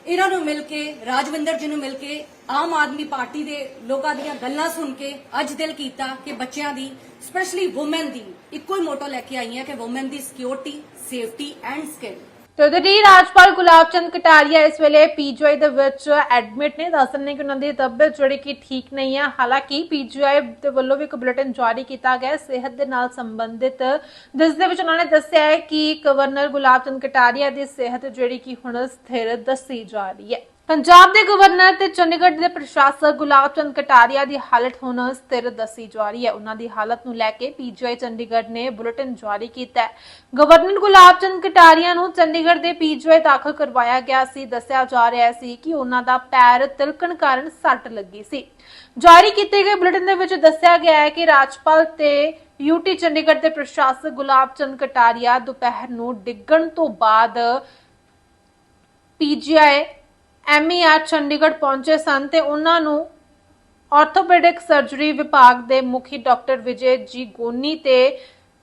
Speaker 5: ਇਹਨਾਂ ਨੂੰ ਮਿਲ ਕੇ, ਰਾਜਵਿੰਦਰ ਜੀ ਨੂੰ ਮਿਲ ਕੇ, ਆਮ ਆਦਮੀ ਪਾਰਟੀ ਦੇ ਲੋਕਾਂ ਦੀਆਂ ਗੱਲਾਂ ਸੁਣ ਕੇ ਅੱਜ ਦਿਲ ਕੀਤਾ ਕਿ ਬੱਚਿਆਂ ਦੀ ਸਪੈਸ਼ਲੀ ਔਮਨ ਦੀ, ਇੱਕੋ ਹੀ ਮੋਟੋ ਲੈ ਕੇ ਆਈ ਹਾਂ ਕਿ ਔਮਨ ਦੀ ਸਿਕਿਉਰਿਟੀ ਸੇਫਟੀ ਐਂਡ ਸਕਿੱਲ
Speaker 1: ਤੇ ਉਹਦੇ ਰਾਜਪਾਲ ਗੁਲਾਬ ਚੰਦ ਕਟਾਰੀਆ ਇਸ ਵੇਲੇ ਪੀਜੀਆਈ ਦੇ ਵਿੱਚ ਐਡਮਿਟ ਨੇ। ਦੱਸਣ ਨੇ ਕਿ ਉਹਨਾਂ ਦੀ ਤਬੀਅਤ ਜਿਹੜੀ ਕਿ ਠੀਕ ਨਹੀਂ ਹੈ ਹਾਲਾਂਕਿ ਪੀਜੀਆਈ ਦੇ ਵੱਲੋਂ ਵੀ ਇੱਕ ਬੁਲੇਟਿਨ ਜਾਰੀ ਕੀਤਾ ਗਿਆ ਸਿਹਤ ਦੇ ਨਾਲ ਸੰਬੰਧਿਤ। ਜਿਸ ਦੇ ਵਿੱਚ ਉਹਨਾਂ ਨੇ ਦੱਸਿਆ ਹੈ ਕਿ ਗਵਰਨਰ ਗੁਲਾਬ ਚੰਦ ਕਟਾਰੀਆ ਦੀ ਸਿਹਤ ਜਿਹੜੀ ਕਿ ਹੁਣ ਸਥਿਰ ਦੱਸੀ ਜਾ ਰਹੀ ਹੈ। ਪੰਜਾਬ ਦੇ ਗਵਰਨਰ ਤੇ ਚੰਡੀਗੜ੍ਹ ਦੇ ਪ੍ਰਸ਼ਾਸਕ ਗੁਲਾਬ ਚੰਦ ਕਟਾਰੀਆ ਦੀ ਹਾਲਤ ਹੁਣ ਸਥਿਰ ਦੱਸੀ ਜਾ ਰਹੀ ਹੈ। ਉਹਨਾਂ ਦੀ ਹਾਲਤ ਨੂੰ ਲੈ ਕੇ ਪੀਜੀਆਈ ਚੰਡੀਗੜ੍ਹ ਨੇ ਬੁਲੇਟਿਨ ਜਾਰੀ ਕੀਤਾ ਹੈ। ਗਵਰਨਰ ਗੁਲਾਬ ਚੰਦ ਕਟਾਰੀਆ ਨੂੰ ਚੰਡੀਗੜ੍ਹ ਦੇ ਪੀਜੀਆਈ ਦਾਖਲ ਕਰਵਾਇਆ ਗਿਆ ਸੀ। ਦੱਸਿਆ ਜਾ ਰਿਹਾ ਸੀ ਕਿ ਉਹਨਾਂ ਦਾ ਪੈਰ ਤਿਲਕਣ ਕਾਰਨ ਸੱਟ ਲੱਗੀ ਸੀ। ਜਾਰੀ ਕੀਤੇ ਗਏ ਬੁਲੇਟਿਨ ਦੇ ਵਿੱਚ ਦੱਸਿਆ ਗਿਆ ਹੈ ਕਿ ਰਾਜਪਾਲ ਤੇ ਯੂਟੀ ਚੰਡੀਗੜ੍ਹ ਦੇ ਪ੍ਰਸ਼ਾਸਕ ਗੁਲਾਬ ਚੰਦ ਕਟਾਰੀਆ ਦੁਪਹਿਰ ਨੂੰ ਡਿੱਗਣ ਤੋਂ ਬਾਅਦ ਪੀਜੀਆਈ ਐਮਈਆਰ ਚੰਡੀਗੜ੍ਹ ਪਹੁੰਚੇ ਸਨ ਤੇ ਉਹਨਾਂ ਨੂੰ ਆਰਥੋਪੈਡਿਕ ਸਰਜਰੀ ਵਿਭਾਗ ਦੇ ਮੁਖੀ ਡਾਕਟਰ ਵਿਜੇ ਜੀ ਗੋਨੀ ਤੇ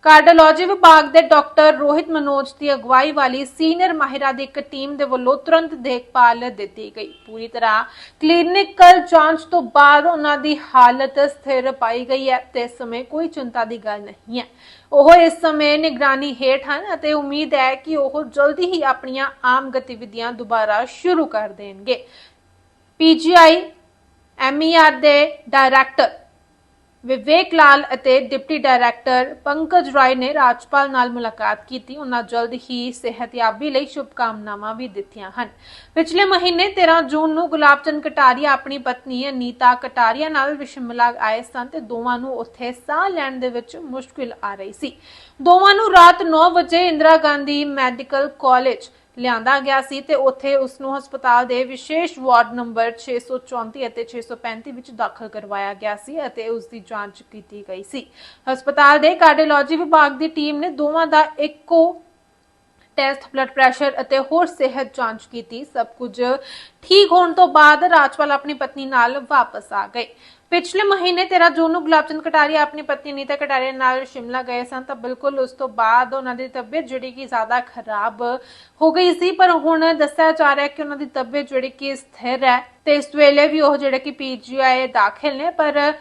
Speaker 1: ਕਾਰਡੀਓਲੋਜੀ ਵਿਭਾਗ ਦੇ ਡਾਕਟਰ ਰੋਹਿਤ ਮਨੋਜ ਦੀ ਅਗਵਾਈ ਵਾਲੀ ਸੀਨੀਅਰ ਮਾਹਿਰਾਂ ਦੀ ਇੱਕ ਟੀਮ ਦੇ ਵੱਲੋਂ ਤੁਰੰਤ ਦੇਖਭਾਲ ਦਿੱਤੀ ਗਈ। ਪੂਰੀ ਤਰ੍ਹਾਂ ਕਲੀਨਿਕਲ ਜਾਂਚ ਤੋਂ ਬਾਅਦ ਉਹਨਾਂ ਦੀ ਹਾਲਤ ਸਥਿਰ ਪਾਈ ਗਈ ਹੈ ਤੇ ਇਸ ਸਮੇਂ ਕੋਈ ਚਿੰਤਾ ਦੀ ਗੱਲ ਨਹੀਂ ਹੈ। ਉਹ ਇਸ ਸਮੇਂ ਨਿਗਰਾਨੀ ਹੇਠ ਹਨ ਅਤੇ ਉਮੀਦ ਹੈ ਕਿ ਉਹ ਜਲਦੀ ਹੀ ਆਪਣੀਆਂ ਆਮ ਗਤੀਵਿਧੀਆਂ ਦੁਬਾਰਾ ਸ਼ੁਰੂ ਕਰ ਦੇਣਗੇ। ਪੀਜੀਆਈ ਐਮਈਆਰ ਦੇ ਡਾਇਰੈਕਟਰ ਵਿਵੇਕ ਲਾਲ ਅਤੇ ਡਿਪਟੀ ਡਾਇਰੈਕਟਰ ਪੰਕਜ ਰਾਏ ਨੇ ਰਾਜਪਾਲ ਨਾਲ ਮੁਲਾਕਾਤ ਕੀਤੀ। ਉਹਨਾਂ ਜਲਦ ਹੀ ਸਿਹਤਯਾਬੀ ਲਈ ਸ਼ੁਭਕਾਮਨਾਵਾਂ ਵੀ ਦਿੱਤੀਆਂ ਹਨ। ਪਿਛਲੇ ਮਹੀਨੇ 13 ਜੂਨ ਨੂੰ ਗੁਲਾਬਚੰਦ ਕਟਾਰੀਆ ਆਪਣੀ ਪਤਨੀ ਅਨੀਤਾ ਕਟਾਰੀਆ ਨਾਲ ਵਿਸ਼ਮਲਾ ਆਏ ਸਨ ਤੇ ਦੋਵਾਂ ਨੂੰ ਉੱਥੇ ਸਾਹ ਲੈਣ ਦੇ ਵਿੱਚ ਮੁਸ਼ਕਿਲ ਆ ਰਹੀ ਸੀ। ਦੋਵਾਂ ਨੂੰ ਰਾਤ 9 ਵਜੇ ਇੰਦਰਾ ਗਾਂਧੀ ਮੈਡੀਕਲ ਕਾਲਜ ਲਿਆਂਦਾ ਗਿਆ ਸੀ ਤੇ ਉੱਥੇ ਉਸ ਨੂੰ ਹਸਪਤਾਲ ਦੇ ਵਿਸ਼ੇਸ਼ ਵਾਰਡ ਨੰਬਰ 634 ਅਤੇ 635 ਵਿੱਚ ਦਾਖਲ ਕਰਵਾਇਆ ਗਿਆ ਸੀ ਅਤੇ ਉਸ ਦੀ ਜਾਂਚ ਕੀਤੀ ਗਈ ਸੀ। ਹਸਪਤਾਲ ਦੇ ਕਾਰਡੀਓਲੋਜੀ ਵਿਭਾਗ ਦੀ ਟੀਮ ਨੇ ਦੋਵਾਂ ਦਾ ਇੱਕੋ ਟੈਸਟ ਬਲੱਡ ਪ੍ਰੈਸ਼ਰ ਅਤੇ ਹੋਰ ਸਿਹਤ ਜਾਂਚ ਕੀਤੀ। ਸਭ ਕੁਝ ਠੀਕ ਹੋਣ ਤੋਂ ਬਾਅਦ ਰਾਜਪਾਲ ਆਪਣੀ ਪਤਨੀ ਨਾਲ ਵਾਪਸ ਆ ਗਏ। ਪਿਛਲੇ ਮਹੀਨੇ 13 ਜੂਨ ਨੂੰ ਗੁਲਾਬਚੰਦ ਕਟਾਰੀਆ ਆਪਣੀ ਪਤਨੀ ਨੀਤਾ ਕਟਾਰੀਆ ਨਾਲ ਸ਼ਿਮਲਾ ਗਏ ਸਨ, ਤਾਂ ਬਿਲਕੁਲ ਉਸ ਤੋਂ ਬਾਅਦ ਉਹਨਾਂ ਦੀ ਤਬੀਅਤ ਜਿਹੜੀ ਕਿ ਜ਼ਿਆਦਾ ਖਰਾਬ ਹੋ ਗਈ ਸੀ, ਪਰ ਹੁਣ ਦੱਸਿਆ ਜਾ ਰਿਹਾ ਹੈ ਕਿ ਉਹਨਾਂ ਦੀ ਤਬੀਅਤ ਜਿਹੜੀ ਕਿ ਸਥਿਰ ਹੈ ਤੇ ਇਸ ਵੇਲੇ ਵੀ ਉਹ ਜਿਹੜੇ ਕਿ ਪੀਜੀਆਈ ਦਾਖਲ ਨੇ, ਪਰ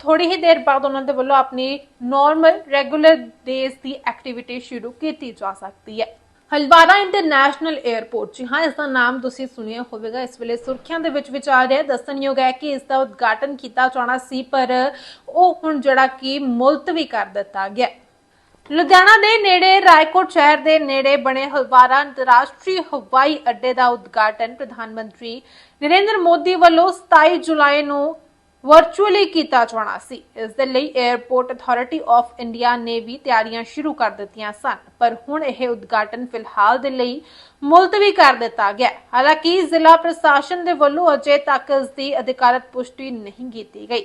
Speaker 1: ਥੋੜੀ ਹੀ ਦੇਰ ਬਾਅਦ ਉਹਨਾਂ ਦੇ ਵੱਲੋਂ ਆਪਣੀ ਨਾਰਮਲ ਰੈਗੂਲਰ ਡੇਜ਼ ਦੀ ਐਕਟੀਵਿਟੀ ਸ਼ੁਰੂ ਕੀਤੀ ਜਾ ਸਕਦੀ ਹੈ। ਹਲਵਾਰਾ ਇੰਟਰਨੈਸ਼ਨਲ 에ਅਰਪੋਰਟ ਜੀ ਹਾਂ, ਇਸ ਦਾ ਨਾਮ ਤੁਸੀਂ ਸੁਣਿਆ ਹੋਵੇਗਾ। ਇਸ ਵੇਲੇ ਸੁਰਖੀਆਂ ਦੇ ਵਿੱਚ ਵਿਚਾਰ ਰਿਹਾ, ਦੱਸਣਯੋਗ ਹੈ ਕਿ ਇਸ ਦਾ ਉਦਘਾਟਨ ਕੀਤਾ ਜਾਣਾ ਸੀ, ਪਰ ਉਹ ਹੁਣ ਜਿਹੜਾ ਕਿ ਮੁਲਤਵੀ ਕਰ ਦਿੱਤਾ ਗਿਆ। ਲੁਧਿਆਣਾ ਦੇ ਨੇੜੇ, ਰਾਏਕੋਟ ਸ਼ਹਿਰ ਦੇ ਨੇੜੇ ਬਣੇ ਹਲਵਾਰਾ ਅੰਤਰਰਾਸ਼ਟਰੀ ਹਵਾਈ ਅੱਡੇ ਦਾ ਉਦਘਾਟਨ ਪ੍ਰਧਾਨ ਮੰਤਰੀ ਨਰਿੰਦਰ ਮੋਦੀ ਵੱਲੋਂ 27 ਜੁਲਾਈ ਨੂੰ ਵਰਚੁਅਲੀ ਕੀਤਾ ਜਾਣਾ ਸੀ। ਇਸ ਦੇ ਲਈ 에ਅਰਪੋਰਟ ਅਥਾਰਟੀ ਆਫ ਇੰਡੀਆ ਨੇ ਵੀ ਤਿਆਰੀਆਂ ਸ਼ੁਰੂ ਕਰ ਦਿੱਤੀਆਂ ਸਨ। ਪਰ ਹੁਣ ਇਹ ਉਦਘਾਟਨ ਫਿਲਹਾਲ ਦੇ ਲਈ ਮੁਲਤਵੀ ਕਰ ਦਿੱਤਾ ਗਿਆ ਹਾਲਾਂਕਿ ਜ਼ਿਲ੍ਹਾ ਪ੍ਰਸ਼ਾਸਨ ਦੇ ਵੱਲੋਂ ਅਜੇ ਤੱਕ ਇਸ ਦੀ ਅਧਿਕਾਰਤ ਪੁਸ਼ਟੀ ਨਹੀਂ ਕੀਤੀ ਗਈ।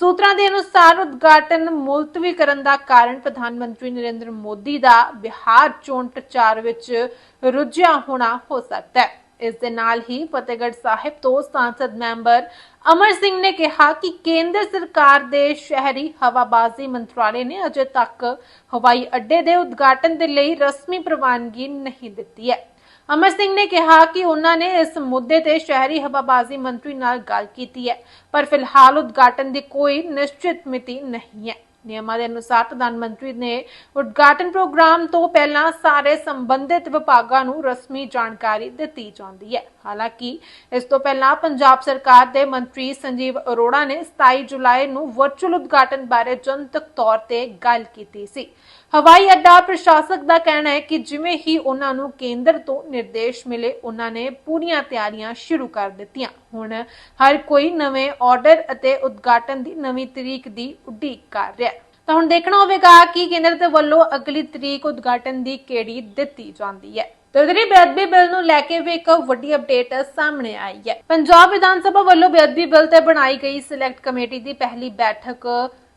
Speaker 1: ਸੂਤਰਾਂ ਦੇ ਅਨੁਸਾਰ ਉਦਘਾਟਨ ਮੁਲਤਵੀ ਕਰਨ ਦਾ ਕਾਰਨ ਪ੍ਰਧਾਨ ਮੰਤਰੀ ਨਰਿੰਦਰ ਮੋਦੀ ਦਾ ਬਿਹਾਰ ਚੋਣ ਪ੍ਰਚਾਰ ਵਿੱਚ ਰੁੱਝਿਆ ਹੋਣਾ ਹੋ ਸਕਦਾ ਹੈ। ਇਸ ਦੇ ਨਾਲ ਹੀ ਫਤਿਹਗੜ੍ਹ ਸਾਹਿਬ ਤੋਂ ਸੰਸਦ ਮੈਂਬਰ ਅਮਰ ਸਿੰਘ ਨੇ ਕਿਹਾ ਕਿ ਕੇਂਦਰ ਸਰਕਾਰ ਦੇ ਸ਼ਹਿਰੀ ਹਵਾਬਾਜ਼ੀ ਮੰਤਰਾਲੇ ਨੇ ਅਜੇ ਤੱਕ ਹਵਾਈ ਅੱਡੇ ਦੇ ਉਦਘਾਟਨ ਦੇ ਲਈ ਰਸਮੀ ਪ੍ਰਵਾਨਗੀ ਨਹੀਂ ਦਿੱਤੀ ਹੈ। ਅਮਰ ਸਿੰਘ ਨੇ ਕਿਹਾ ਕਿ ਉਹਨਾਂ ਨੇ ਇਸ ਮੁੱਦੇ ਤੇ ਸ਼ਹਿਰੀ ਹਵਾਬਾਜ਼ੀ ਮੰਤਰੀ ਨਾਲ ਗੱਲ ਕੀਤੀ ਹੈ, ਪਰ ਫਿਲਹਾਲ ਉਦਘਾਟਨ ਦੀ ਕੋਈ ਨਿਸ਼ਚਿਤ ਮਿਤੀ ਨਹੀਂ ਹੈ। ਨਿਯਮਾਂ ਦੇ ਅਨੁਸਾਰ ਪ੍ਰਧਾਨ ਮੰਤਰੀ ਨੇ ਉਦਘਾਟਨ ਪ੍ਰੋਗਰਾਮ ਤੋਂ ਪਹਿਲਾਂ ਸਾਰੇ ਸੰਬੰਧਿਤ ਵਿਭਾਗਾਂ ਨੂੰ ਰਸਮੀ ਜਾਣਕਾਰੀ ਦਿੱਤੀ ਜਾਂਦੀ ਹੈ। ਹਾਲਾਂਕਿ, ਇਸ ਤੋਂ ਪਹਿਲਾਂ ਪੰਜਾਬ ਸਰਕਾਰ ਦੇ ਮੰਤਰੀ ਸੰਜੀਵ ਅਰੋੜਾ ਨੇ 27 ਜੁਲਾਈ ਨੂੰ ਵਰਚੁਅਲ ਉਦਘਾਟਨ ਬਾਰੇ ਜਨਤਕ ਤੌਰ ਤੇ ਗੱਲ ਕੀਤੀ ਸੀ। ਹਵਾਈ ਅੱਡਾ ਪ੍ਰਸ਼ਾਸਕ ਦਾ ਕਹਿਣਾ ਹੈ ਕਿ ਜਿਵੇਂ ਹੀ ਉਹਨਾਂ ਨੂੰ ਕੇਂਦਰ ਤੋਂ ਨਿਰਦੇਸ਼ ਮਿਲੇ, ਉਹਨਾਂ ਨੇ ਪੂਰੀਆਂ ਤਿਆਰੀਆਂ ਸ਼ੁਰੂ ਕਰ ਦਿੱਤੀਆਂ। ਹੁਣ ਹਰ ਕੋਈ ਨਵੇਂ ਆਰਡਰ ਅਤੇ ਉਦਘਾਟਨ ਦੀ ਨਵੀਂ ਤਰੀਕ ਦੀ ਉਡੀਕ ਕਰ ਰਿਹਾ ਹੈ। ਤਾਂ ਹੁਣ ਦੇਖਣਾ ਹੋਵੇਗਾ ਕਿ ਕੇਂਦਰ ਦੇ ਵੱਲੋਂ ਅਗਲੀ ਤਰੀਕ ਉਦਘਾਟਨ ਦੀ ਕਿਹੜੀ ਦਿੱਤੀ ਜਾਂਦੀ ਹੈ। ਤਦਰੀ ਬੇਅਦਬੀ ਬਿੱਲ ਨੂੰ ਲੈ ਕੇ ਵੀ ਇੱਕ ਵੱਡੀ ਅਪਡੇਟ ਸਾਹਮਣੇ ਆਈ ਹੈ। ਪੰਜਾਬ ਵਿਧਾਨ ਸਭਾ ਵੱਲੋਂ ਬੇਅਦਬੀ ਬਿੱਲ ਤੇ ਬਣਾਈ ਗਈ ਸਿਲੈਕਟ ਕਮੇਟੀ ਦੀ ਪਹਿਲੀ ਬੈਠਕ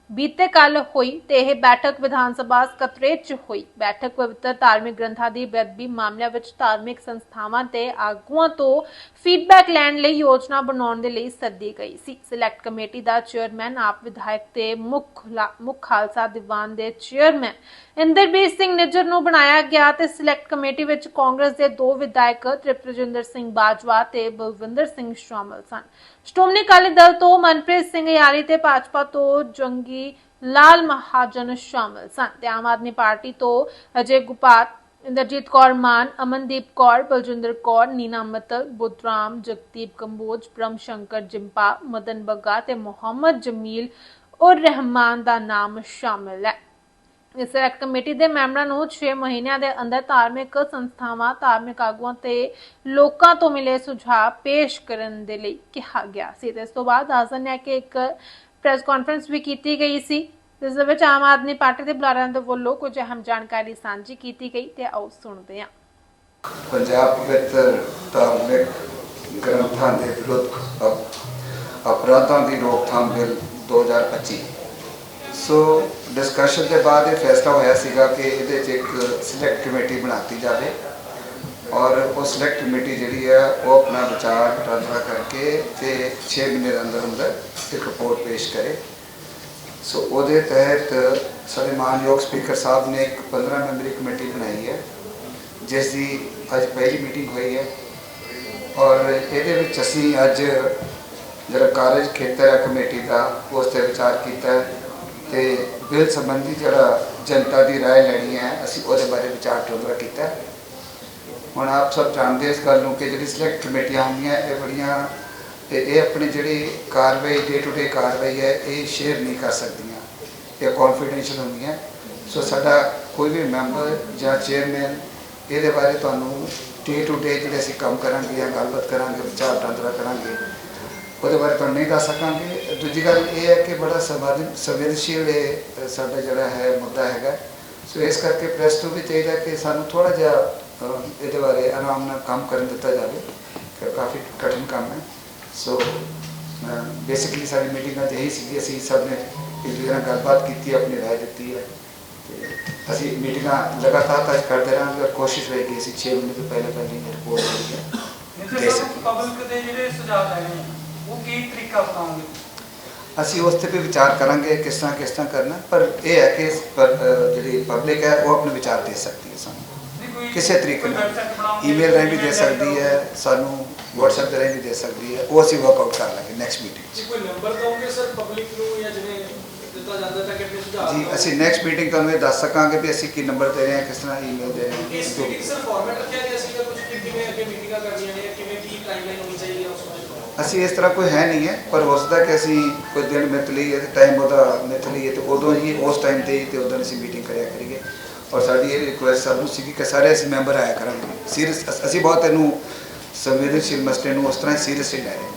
Speaker 1: ਬੀਤੇ ਕੱਲ ਹੋਈ ਤੇ ਇਹ ਬੈਠਕ ਵਿਧਾਨ ਸਭਾ ਸਕੱਤਰੇਤ ਚ ਹੋਈ। ਬੈਠਕ ਪਵਿੱਤਰ ਧਾਰਮਿਕ ਗ੍ਰੰਥਾਂ ਦੀ ਬੇਅਦਬੀ ਮਾਮਲਿਆਂ ਵਿੱਚ ਧਾਰਮਿਕ ਸੰਸਥਾਵਾਂ ਤੇ ਆਗੂਆਂ ਤੋਂ ਫੀਡਬੈਕ ਲੈਣ ਲਈ ਯੋਜਨਾ ਬਣਾਉਣ ਦੇ ਲਈ ਸੱਦੀ ਗਈ ਸੀ। ਸਿਲੈਕਟ ਕਮੇਟੀ ਦਾ ਚੇਅਰਮੈਨ ਆਪ ਵਿਧਾਇਕ ਤੇ ਮੁੱਖ ਮੁੱਖ ਖਾਲਸਾ ਦੀਵਾਨ ਦੇ ਚੇਅਰਮੈਨ ਇੰਦਰਬੀਰ ਸਿੰਘ ਨਿੱਜਰ ਨੂੰ ਬਣਾਇਆ ਗਿਆ ਤੇ ਸਿਲੈਕਟ ਕਮੇਟੀ ਵਿੱਚ ਕਾਂਗਰਸ ਦੇ ਦੋ ਵਿਧਾਇਕ ਤ੍ਰਿਪਤਜਿੰਦਰ ਸਿੰਘ ਬਾਜਵਾ ਤੇ ਬਲਵਿੰਦਰ ਸਿੰਘ ਸ਼ਾਮਲ ਸਨ। ਸ਼੍ਰੋਮਣੀ ਅਕਾਲੀ ਦਲ ਤੋਂ ਮਨਪ੍ਰੀਤ ਸਿੰਘ ਯਾਰੀ ਤੇ ਭਾਜਪਾ ਤੋਂ ਜੰਗੀ ਲਾਲ ਮਹਾਜਨ ਸ਼ਾਮਲ ਸਨ। ਤੇ ਆਮ ਆਦਮੀ ਪਾਰਟੀ ਤੋਂ ਅਜੇ ਗੁਪਾਤ ਇੰਦਰਜੀਤ ਕੌਰ ਮਾਨ, ਅਮਨਦੀਪ ਕੌਰ, ਬਲਜਿੰਦਰ ਕੌਰ, ਨੀਨਾ ਮਤਲ, ਬੁੱਧਰਾਮ, ਜਗਦੀਪ ਕੰਬੋਜ ਬ੍ਰਹਮ ਸ਼ੰਕਰ ਜਿੰਪਾ, ਮਦਨ ਬੱਗਾ ਤੇ ਮੁਹੰਮਦ ਜਮੀਲ ਔਰ ਰਹਿਮਾਨ ਦਾ ਨਾਮ ਸ਼ਾਮਿਲ ਹੈ। ਇਸ ਸੈਲੈਕਟ ਕਮੇਟੀ ਦੇ ਮੈਂਬਰਾਂ ਨੂੰ 6 ਮਹੀਨਿਆਂ ਦੇ ਅੰਦਰ ਧਾਰਮਿਕ ਸੰਸਥਾਵਾਂ, ਧਾਰਮਿਕ ਆਗੂਆਂ ਤੇ ਲੋਕਾਂ ਤੋਂ ਮਿਲੇ ਸੁਝਾਅ ਪੇਸ਼ ਕਰਨ ਦੇ ਲਈ ਕਿਹਾ ਗਿਆ ਸੀ। ਇਸ ਤੋਂ ਬਾਅਦ ਆਜ਼ਨ ਨੇ ਕਿ ਇੱਕ ਪ੍ਰੈਸ ਕਾਨਫਰੰਸ ਵੀ ਕੀਤੀ ਗਈ ਸੀ, ਜਿਸ ਦੇ ਵਿੱਚ ਆਮ ਆਦਮੀ ਪਾਰਟੀ ਦੇ ਬੁਲਾਰਿਆਂ ਦੇ ਵੱਲੋਂ ਕੁਝ ਅਹਿਮ ਜਾਣਕਾਰੀ ਸਾਂਝੀ ਕੀਤੀ ਗਈ ਤੇ ਆਓ ਸੁਣਦੇ ਹਾਂ।
Speaker 6: ਪੰਜਾਬ ਪਵਿੱਤਰ ਧਾਰਮਿਕ ਗ੍ਰੰਥਾਂ ਦੇ ਵਿਰੁੱਧ ਅਪਰਾਧਾਂ ਦੀ ਰੋਕਥਾਮ ਬਿੱਲ 2025 ਸੋ ਡਿਸਕਸ਼ਨ ਦੇ ਬਾਅਦ ਇਹ ਫੈਸਲਾ ਹੋਇਆ ਸੀਗਾ ਕਿ ਇਹਦੇ 'ਚ ਇੱਕ ਸਿਲੈਕਟ ਕਮੇਟੀ ਬਣਾਤੀ ਜਾਵੇ। ਔਰ ਉਹ ਸਿਲੈਕਟ ਕਮੇਟੀ ਜਿਹੜੀ ਹੈ ਉਹ ਆਪਣਾ ਵਿਚਾਰ ਵਟਾਂਦਰਾ ਕਰਕੇ ਤੇ 6 ਮਹੀਨੇ ਦੇ ਅੰਦਰ ਅੰਦਰ ਇੱਕ ਰਿਪੋਰਟ ਪੇਸ਼ ਕਰੇ ਸੋ ਉਹਦੇ ਤਹਿਤ ਸਾਡੇ ਮਾਨਯੋਗ ਸਪੀਕਰ ਸਾਹਿਬ ਨੇ ਇੱਕ 15 ਮੈਂਬਰੀ ਕਮੇਟੀ ਬਣਾਈ ਹੈ ਜਿਸ ਦੀ ਅੱਜ ਪਹਿਲੀ ਮੀਟਿੰਗ ਹੋਈ ਹੈ ਔਰ ਇਹਦੇ ਵਿੱਚ ਅਸੀਂ ਅੱਜ ਜਿਹੜਾ ਕਾਰਜ ਖੇਤਰ ਹੈ ਕਮੇਟੀ ਦਾ ਉਸ ਤੇ ਵਿਚਾਰ ਕੀਤਾ ਹੈ ਤੇ ਬਿੱਲ ਸੰਬੰਧੀ ਜਿਹੜਾ ਜਨਤਾ ਦੀ رائے ਲੈਣੀ ਹੈ ਅਸੀਂ ਉਹਦੇ ਬਾਰੇ ਵਿਚਾਰ ਵਟਾਂਦਰਾ ਕੀਤਾ ਹੈ ਹੁਣ ਆਪ ਸਭ ਜਾਣਦੇ ਹੋ ਇਸ ਗੱਲ ਨੂੰ ਕਿ ਜਿਹੜੀ ਸਿਲੈਕਟ ਕਮੇਟੀਆਂ ਹੁੰਦੀਆਂ, ਇਹ ਬੜੀਆਂ ਤੇ ਇਹ ਆਪਣੀ ਜਿਹੜੀ ਕਾਰਵਾਈ ਡੇ ਟੂ ਡੇ ਕਾਰਵਾਈ ਹੈ, ਇਹ ਸ਼ੇਅਰ ਨਹੀਂ ਕਰ ਸਕਦੀਆਂ ਇਹ ਕੌਨਫੀਡੈਂਸ਼ੀਅਲ ਹੁੰਦੀਆਂ। ਸੋ ਸਾਡਾ ਕੋਈ ਵੀ ਮੈਂਬਰ ਜਾਂ ਚੇਅਰਮੈਨ ਇਹਦੇ ਬਾਰੇ ਤੁਹਾਨੂੰ ਡੇ ਟੂ ਡੇ ਜਿਹੜੇ ਅਸੀਂ ਕੰਮ ਕਰਾਂਗੇ ਜਾਂ ਗੱਲਬਾਤ ਕਰਾਂਗੇ, ਵਿਚਾਰ ਵਟਾਂਦਰਾ ਕਰਾਂਗੇ, ਉਹਦੇ ਬਾਰੇ ਤੁਹਾਨੂੰ ਨਹੀਂ ਦੱਸ ਸਕਾਂਗੇ। ਦੂਜੀ ਗੱਲ ਇਹ ਹੈ ਕਿ ਬੜਾ ਸੰਵਾਦਨ ਸੰਵੇਦਨਸ਼ੀਲ ਇਹ ਸਾਡਾ ਜਿਹੜਾ ਹੈ ਮੁੱਦਾ ਹੈਗਾ। ਸੋ ਇਸ ਕਰਕੇ ਪ੍ਰੈਸ ਨੂੰ ਵੀ ਚਾਹੀਦਾ ਕਿ ਸਾਨੂੰ ਥੋੜਾ ਜਿਹਾ ये बारे आराम काम कर दिता जाए तो काफ़ी कठिन काम है। सो बेसिकली सारी मीटिंग यही सी असी सबने एक दूसरे गलबात की अपनी राय दी है। असी मीटिंग लगातार तक करते रहेंगे और कोशिश रहेगी अभी छे महीने तो पहले पहले रिपोर्ट जारी है असी उस पर विचार करा किस तरह किस
Speaker 7: तरह करना पर यह है कि जी पब्लिक है वह
Speaker 6: अपने विचार दे सकती है सू ਕਿਸੇ ਤਰੀਕੇ ਨਾਲ। ਈਮੇਲ ਰਾਹੀਂ ਵੀ ਦੇ ਸਕਦੀ ਹੈ ਸਾਨੂੰ WhatsApp ਦੇ ਰਾਹੀਂ ਵੀ ਦੇ ਸਕਦੀ ਹੈ ਉਹ ਅਸੀਂ ਵਰਕਆਊਟ ਕਰ ਲਾਂਗੇ ਨੈਕਸਟ ਮੀਟਿੰਗ 'ਚ।
Speaker 8: ਕੋਈ ਨੰਬਰ ਦਓਗੇ ਸਰ ਪਬਲਿਕ ਨੂੰ ਜਾਂ ਜਿਵੇਂ ਦਿੱਤਾ ਜਾਂਦਾ ਤਾਂ ਕਿ ਆਪਣੇ ਸੁਝਾਅ
Speaker 6: ਜੀ। ਅਸੀਂ ਨੈਕਸਟ ਮੀਟਿੰਗ ਤੁਹਾਨੂੰ ਇਹ ਦੱਸ ਸਕਾਂਗੇ ਵੀ ਅਸੀਂ ਕੀ ਨੰਬਰ ਦੇ ਰਹੇ ਹਾਂ ਕਿਸ ਤਰ੍ਹਾਂ ਈਮੇਲ ਦੇ ਰਹੇ
Speaker 8: ਇਸ
Speaker 6: ਹਾਂ
Speaker 8: ਮੀਟਿੰਗ ਸਰ ਫਾਰਮੈਟ ਰੱਖਿਆ ਗਿਆ ਸੀਗਾ ਕੁਝ ਕਿ ਕਿਵੇਂ ਅੱਗੇ ਮੀਟਿੰਗਾਂ ਕਰਨੀਆਂ ਨੇ ਕਿਵੇਂ ਕੀ ਟਾਈਮਲਾਈਨ ਹੋਣੀ ਚਾਹੀਦੀ ਹੈ ਉਸ ਬਾਰੇ?
Speaker 6: ਅਸੀਂ ਇਸ ਤਰ੍ਹਾਂ ਕੋਈ ਹੈ ਨਹੀਂ ਹੈ ਪਰ ਹੋ ਸਕਦਾ ਕਿ ਅਸੀਂ ਕੋਈ ਦਿਨ ਮਿੱਥ ਲਈਏ ਤੇ ਟਾਈਮ ਉਹਦਾ ਮਿੱਥ ਲਈਏ ਤੇ ਉਦੋਂ ਹੀ ਉਸ ਟਾਈਮ ਤੇ ਹੀ ਤੇ ਉਦੋਂ ਅਸੀਂ ਮੀਟਿੰਗ ਕਰਿਆ ਕਰੀਏ। ਔਰ ਸਾਡੀ ਇਹ ਰਿਕੁਐਸਟ ਸਭ ਨੂੰ ਸੀ ਕਿ ਸਾਰੇ ਅਸੀਂ ਮੈਂਬਰ ਆਇਆ ਕਰਾਂਗੇ। ਸੀਰੀਅਸ ਅਸੀਂ ਬਹੁਤ ਇਹਨੂੰ ਸੰਵੇਦਨਸ਼ੀਲ ਮਸਲੇ ਨੂੰ ਉਸ ਤਰ੍ਹਾਂ ਸੀਰੀਅਸਲੀ ਲੈ ਰਹੇ ਹਾਂ।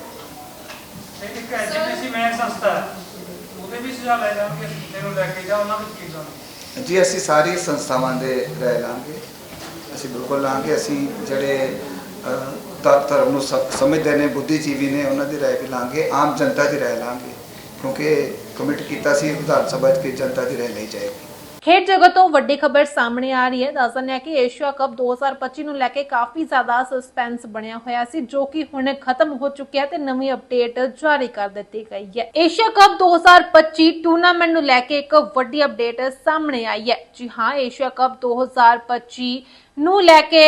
Speaker 7: ਤੇ ਇੱਕ ਐਜੀਪੀਸੀ ਮੈਂ ਸੰਸਥਾ ਹੈ ਉਹਦੇ ਵੀ ਸੁਝਾਅ ਲੈ ਲੈ ਕੇ ਜਾਂ ਉਹਨਾਂ ਵਿੱਚ ਕੀ ਜਾਣਗੇ
Speaker 6: ਜੀ ਅਸੀਂ ਸਾਰੀ ਸੰਸਥਾਵਾਂ ਦੇ ਰਾਏ ਲਾਂਗੇ ਅਸੀਂ ਬਿਲਕੁਲ ਲਾਂਗੇ ਅਸੀਂ ਜਿਹੜੇ ਧ- ਧਰਮ ਨੂੰ ਸਮਝਦੇ ਨੇ ਬੁੱਧੀਜੀਵੀ ਨੇ ਉਹਨਾਂ ਦੀ ਰਾਏ ਵੀ ਲਾਂਗੇ ਆਮ ਜਨਤਾ ਦੀ ਰਾਏ ਲਾਂਗੇ ਕਿਉਂਕਿ ਕਮਿਟ ਕੀਤਾ ਸੀ ਵਿਧਾਨ ਸਭਾ 'ਚ ਕਿ ਜਨਤਾ ਦੀ ਰਾਏ ਲਈ ਜਾਏਗੀ।
Speaker 1: ਖੇਡ ਜਗਤ ਤੋਂ ਵੱਡੀ ਖਬਰ ਸਾਹਮਣੇ ਆ ਰਹੀ ਹੈ। ਦੱਸਦੇ ਹਾਂ ਕਿ ਏਸ਼ੀਆ ਕੱਪ 2025 ਨੂੰ ਲੈ ਕੇ ਕਾਫੀ ਜ਼ਿਆਦਾ ਸਸਪੈਂਸ ਬਣਿਆ ਹੋਇਆ ਸੀ, ਜੋ ਕਿ ਹੁਣ ਖਤਮ ਹੋ ਚੁੱਕਿਆ ਤੇ ਨਵੀਂ ਅਪਡੇਟ ਜਾਰੀ ਕਰ ਦਿੱਤੀ ਗਈ ਹੈ। ਏਸ਼ੀਆ ਕੱਪ 2025 ਟੂਰਨਾਮੈਂਟ ਨੂੰ ਲੈ ਕੇ ਇੱਕ ਵੱਡੀ ਅਪਡੇਟ ਸਾਹਮਣੇ ਆਈ ਹੈ। ਜੀ ਹਾਂ, ਏਸ਼ੀਆ ਕੱਪ 2025 ਨੂੰ ਲੈ ਕੇ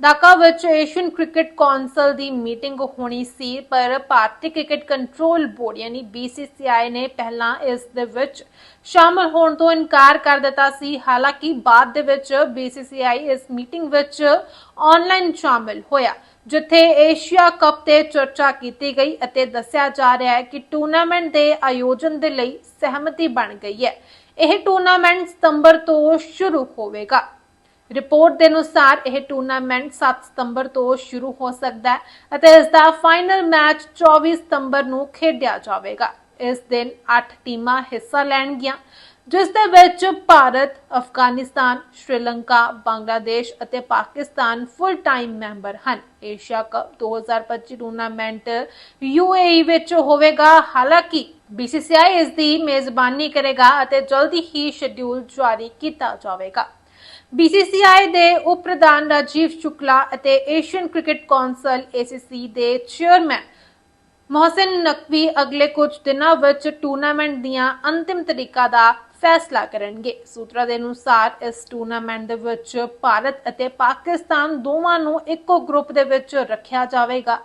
Speaker 1: ਢਾਕਾ ਵਿੱਚ ਏਸ਼ੀਅਨ ਕ੍ਰਿਕਟ ਕੌਂਸਲ ਦੀ ਮੀਟਿੰਗ ਹੋਣੀ ਸੀ, ਪਰ ਭਾਰਤੀ ਕ੍ਰਿਕਟ ਕੰਟਰੋਲ ਬੋਰਡ ਯਾਨੀ BCCI ਨੇ ਪਹਿਲਾਂ ਇਸ ਦੇ ਵਿੱਚ ਸ਼ਾਮਲ ਹੋਣ ਤੋਂ ਇਨਕਾਰ ਕਰ ਦਿੱਤਾ ਸੀ। ਹਾਲਾਂਕਿ ਬਾਅਦ ਦੇ ਵਿੱਚ BCCI ਇਸ ਮੀਟਿੰਗ ਵਿੱਚ ਆਨਲਾਈਨ ਸ਼ਾਮਲ ਹੋਇਆ, ਜਿੱਥੇ ਏਸ਼ੀਆ ਕੱਪ ਤੇ ਚਰਚਾ ਕੀਤੀ ਗਈ ਅਤੇ ਦੱਸਿਆ ਜਾ ਰਿਹਾ ਹੈ ਕਿ ਟੂਰਨਾਮੈਂਟ ਦੇ ਆਯੋਜਨ ਦੇ ਲਈ ਸਹਿਮਤੀ ਬਣ ਗਈ ਹੈ। ਇਹ ਟੂਰਨਾਮੈਂਟ ਸਤੰਬਰ ਤੋਂ ਸ਼ੁਰੂ ਹੋਵੇਗਾ। ਰਿਪੋਰਟ ਦੇ ਅਨੁਸਾਰ ਇਹ ਟੂਰਨਾਮੈਂਟ 7 ਸਤੰਬਰ ਤੋਂ ਸ਼ੁਰੂ ਹੋ ਸਕਦਾ ਹੈ ਅਤੇ ਇਸ ਦਾ ਫਾਈਨਲ ਮੈਚ 24 ਸਤੰਬਰ ਨੂੰ ਖੇਡਿਆ ਜਾਵੇਗਾ। ਇਸ ਦਿਨ 8 ਟੀਮਾਂ ਹਿੱਸਾ ਲੈਣਗੀਆਂ ਜਿਸ ਦੇ ਵਿੱਚ ਭਾਰਤ, ਅਫਗਾਨਿਸਤਾਨ, ਸ਼੍ਰੀਲੰਕਾ, ਬੰਗਲਾਦੇਸ਼ ਅਤੇ ਪਾਕਿਸਤਾਨ ਫੁੱਲ ਟਾਈਮ ਮੈਂਬਰ ਹਨ। ਏਸ਼ੀਆ ਕੱਪ 2025 ਟੂਰਨਾਮੈਂਟ UAE ਵਿੱਚ ਹੋਵੇਗਾ ਹਾਲਾਂਕਿ BCCI ਇਸ ਦੀ ਮੇਜ਼ਬਾਨੀ ਕਰੇਗਾ ਅਤੇ ਜਲਦੀ ਹੀ ਸ਼ੈਡਿਊਲ ਜਾਰੀ ਕੀਤਾ ਜਾਵੇਗਾ। BCCI ਦੇ ਉਪ ਪ੍ਰਧਾਨ ਰਾਜੀਵ ਸ਼ੁਕਲਾ ਅਤੇ ਏਸ਼ੀਅਨ ਕ੍ਰਿਕਟ ਕੌਂਸਲ ACC ਦੇ ਚੇਅਰਮੈਨ ਮੋਹਸਿਨ ਨਕਵੀ ਅਗਲੇ ਕੁਝ ਦਿਨਾਂ ਵਿੱਚ ਟੂਰਨਾਮੈਂਟ ਦੀਆਂ ਅੰਤਿਮ ਤਰੀਕਾਂ ਦਾ ਫੈਸਲਾ ਕਰਨਗੇ। ਸੂਤਰਾਂ ਦੇ ਅਨੁਸਾਰ ਇਸ ਟੂਰਨਾਮੈਂਟ ਦੇ ਵਿੱਚ ਭਾਰਤ ਅਤੇ ਪਾਕਿਸਤਾਨ ਦੋਵਾਂ ਨੂੰ ਇੱਕੋ ਗਰੁੱਪ ਦੇ ਵਿੱਚ ਰੱਖਿਆ ਜਾਵੇਗਾ।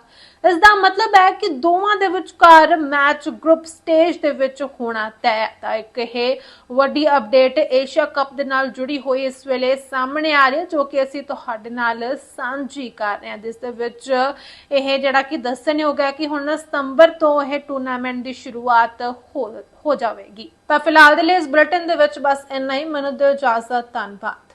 Speaker 1: ਇਸ ਦਾ ਮਤਲਬ ਹੈ ਕਿ ਦੋਵਾਂ ਦੇ ਵਿਚਕਾਰ ਮੈਚ ਗਰੁੱਪ ਸਟੇਜ ਦੇ ਵਿੱਚ ਹੋਣਾ ਤੈਅ ਹੈ। ਤਾਂ ਇੱਕ ਇਹ ਵੱਡੀ ਅਪਡੇਟ ਏਸ਼ੀਆ ਕੱਪ ਦੇ ਨਾਲ ਜੁੜੀ ਹੋਈ ਇਸ ਵੇਲੇ ਸਾਹਮਣੇ ਆ ਰਹੀ ਹੈ, ਜੋ ਕਿ ਅਸੀਂ ਤੁਹਾਡੇ ਨਾਲ ਸਾਂਝੀ ਕਰ ਰਹੇ ਹਾਂ। ਜਿਸ ਦੇ ਵਿੱਚ ਇਹ ਜਿਹੜਾ ਕਿ ਦੱਸਣਯੋਗ ਹੈ ਕਿ ਹੁਣ ਸਤੰਬਰ ਤੋਂ ਇਹ ਟੂਰਨਾਮੈਂਟ ਦੀ ਸ਼ੁਰੂਆਤ ਹੋ ਹੋ ਜਾਵੇਗੀ। ਤਾਂ ਫਿਲਹਾਲ ਦੇ ਲਈ ਇਸ ਬੁਲੇਟਿਨ ਦੇ ਵਿੱਚ ਬਸ ਇੰਨਾ ਹੀ। ਮੈਨੂੰ ਦਿਓ ਇਜਾਜ਼ਤ ਧੰਨਵਾਦ।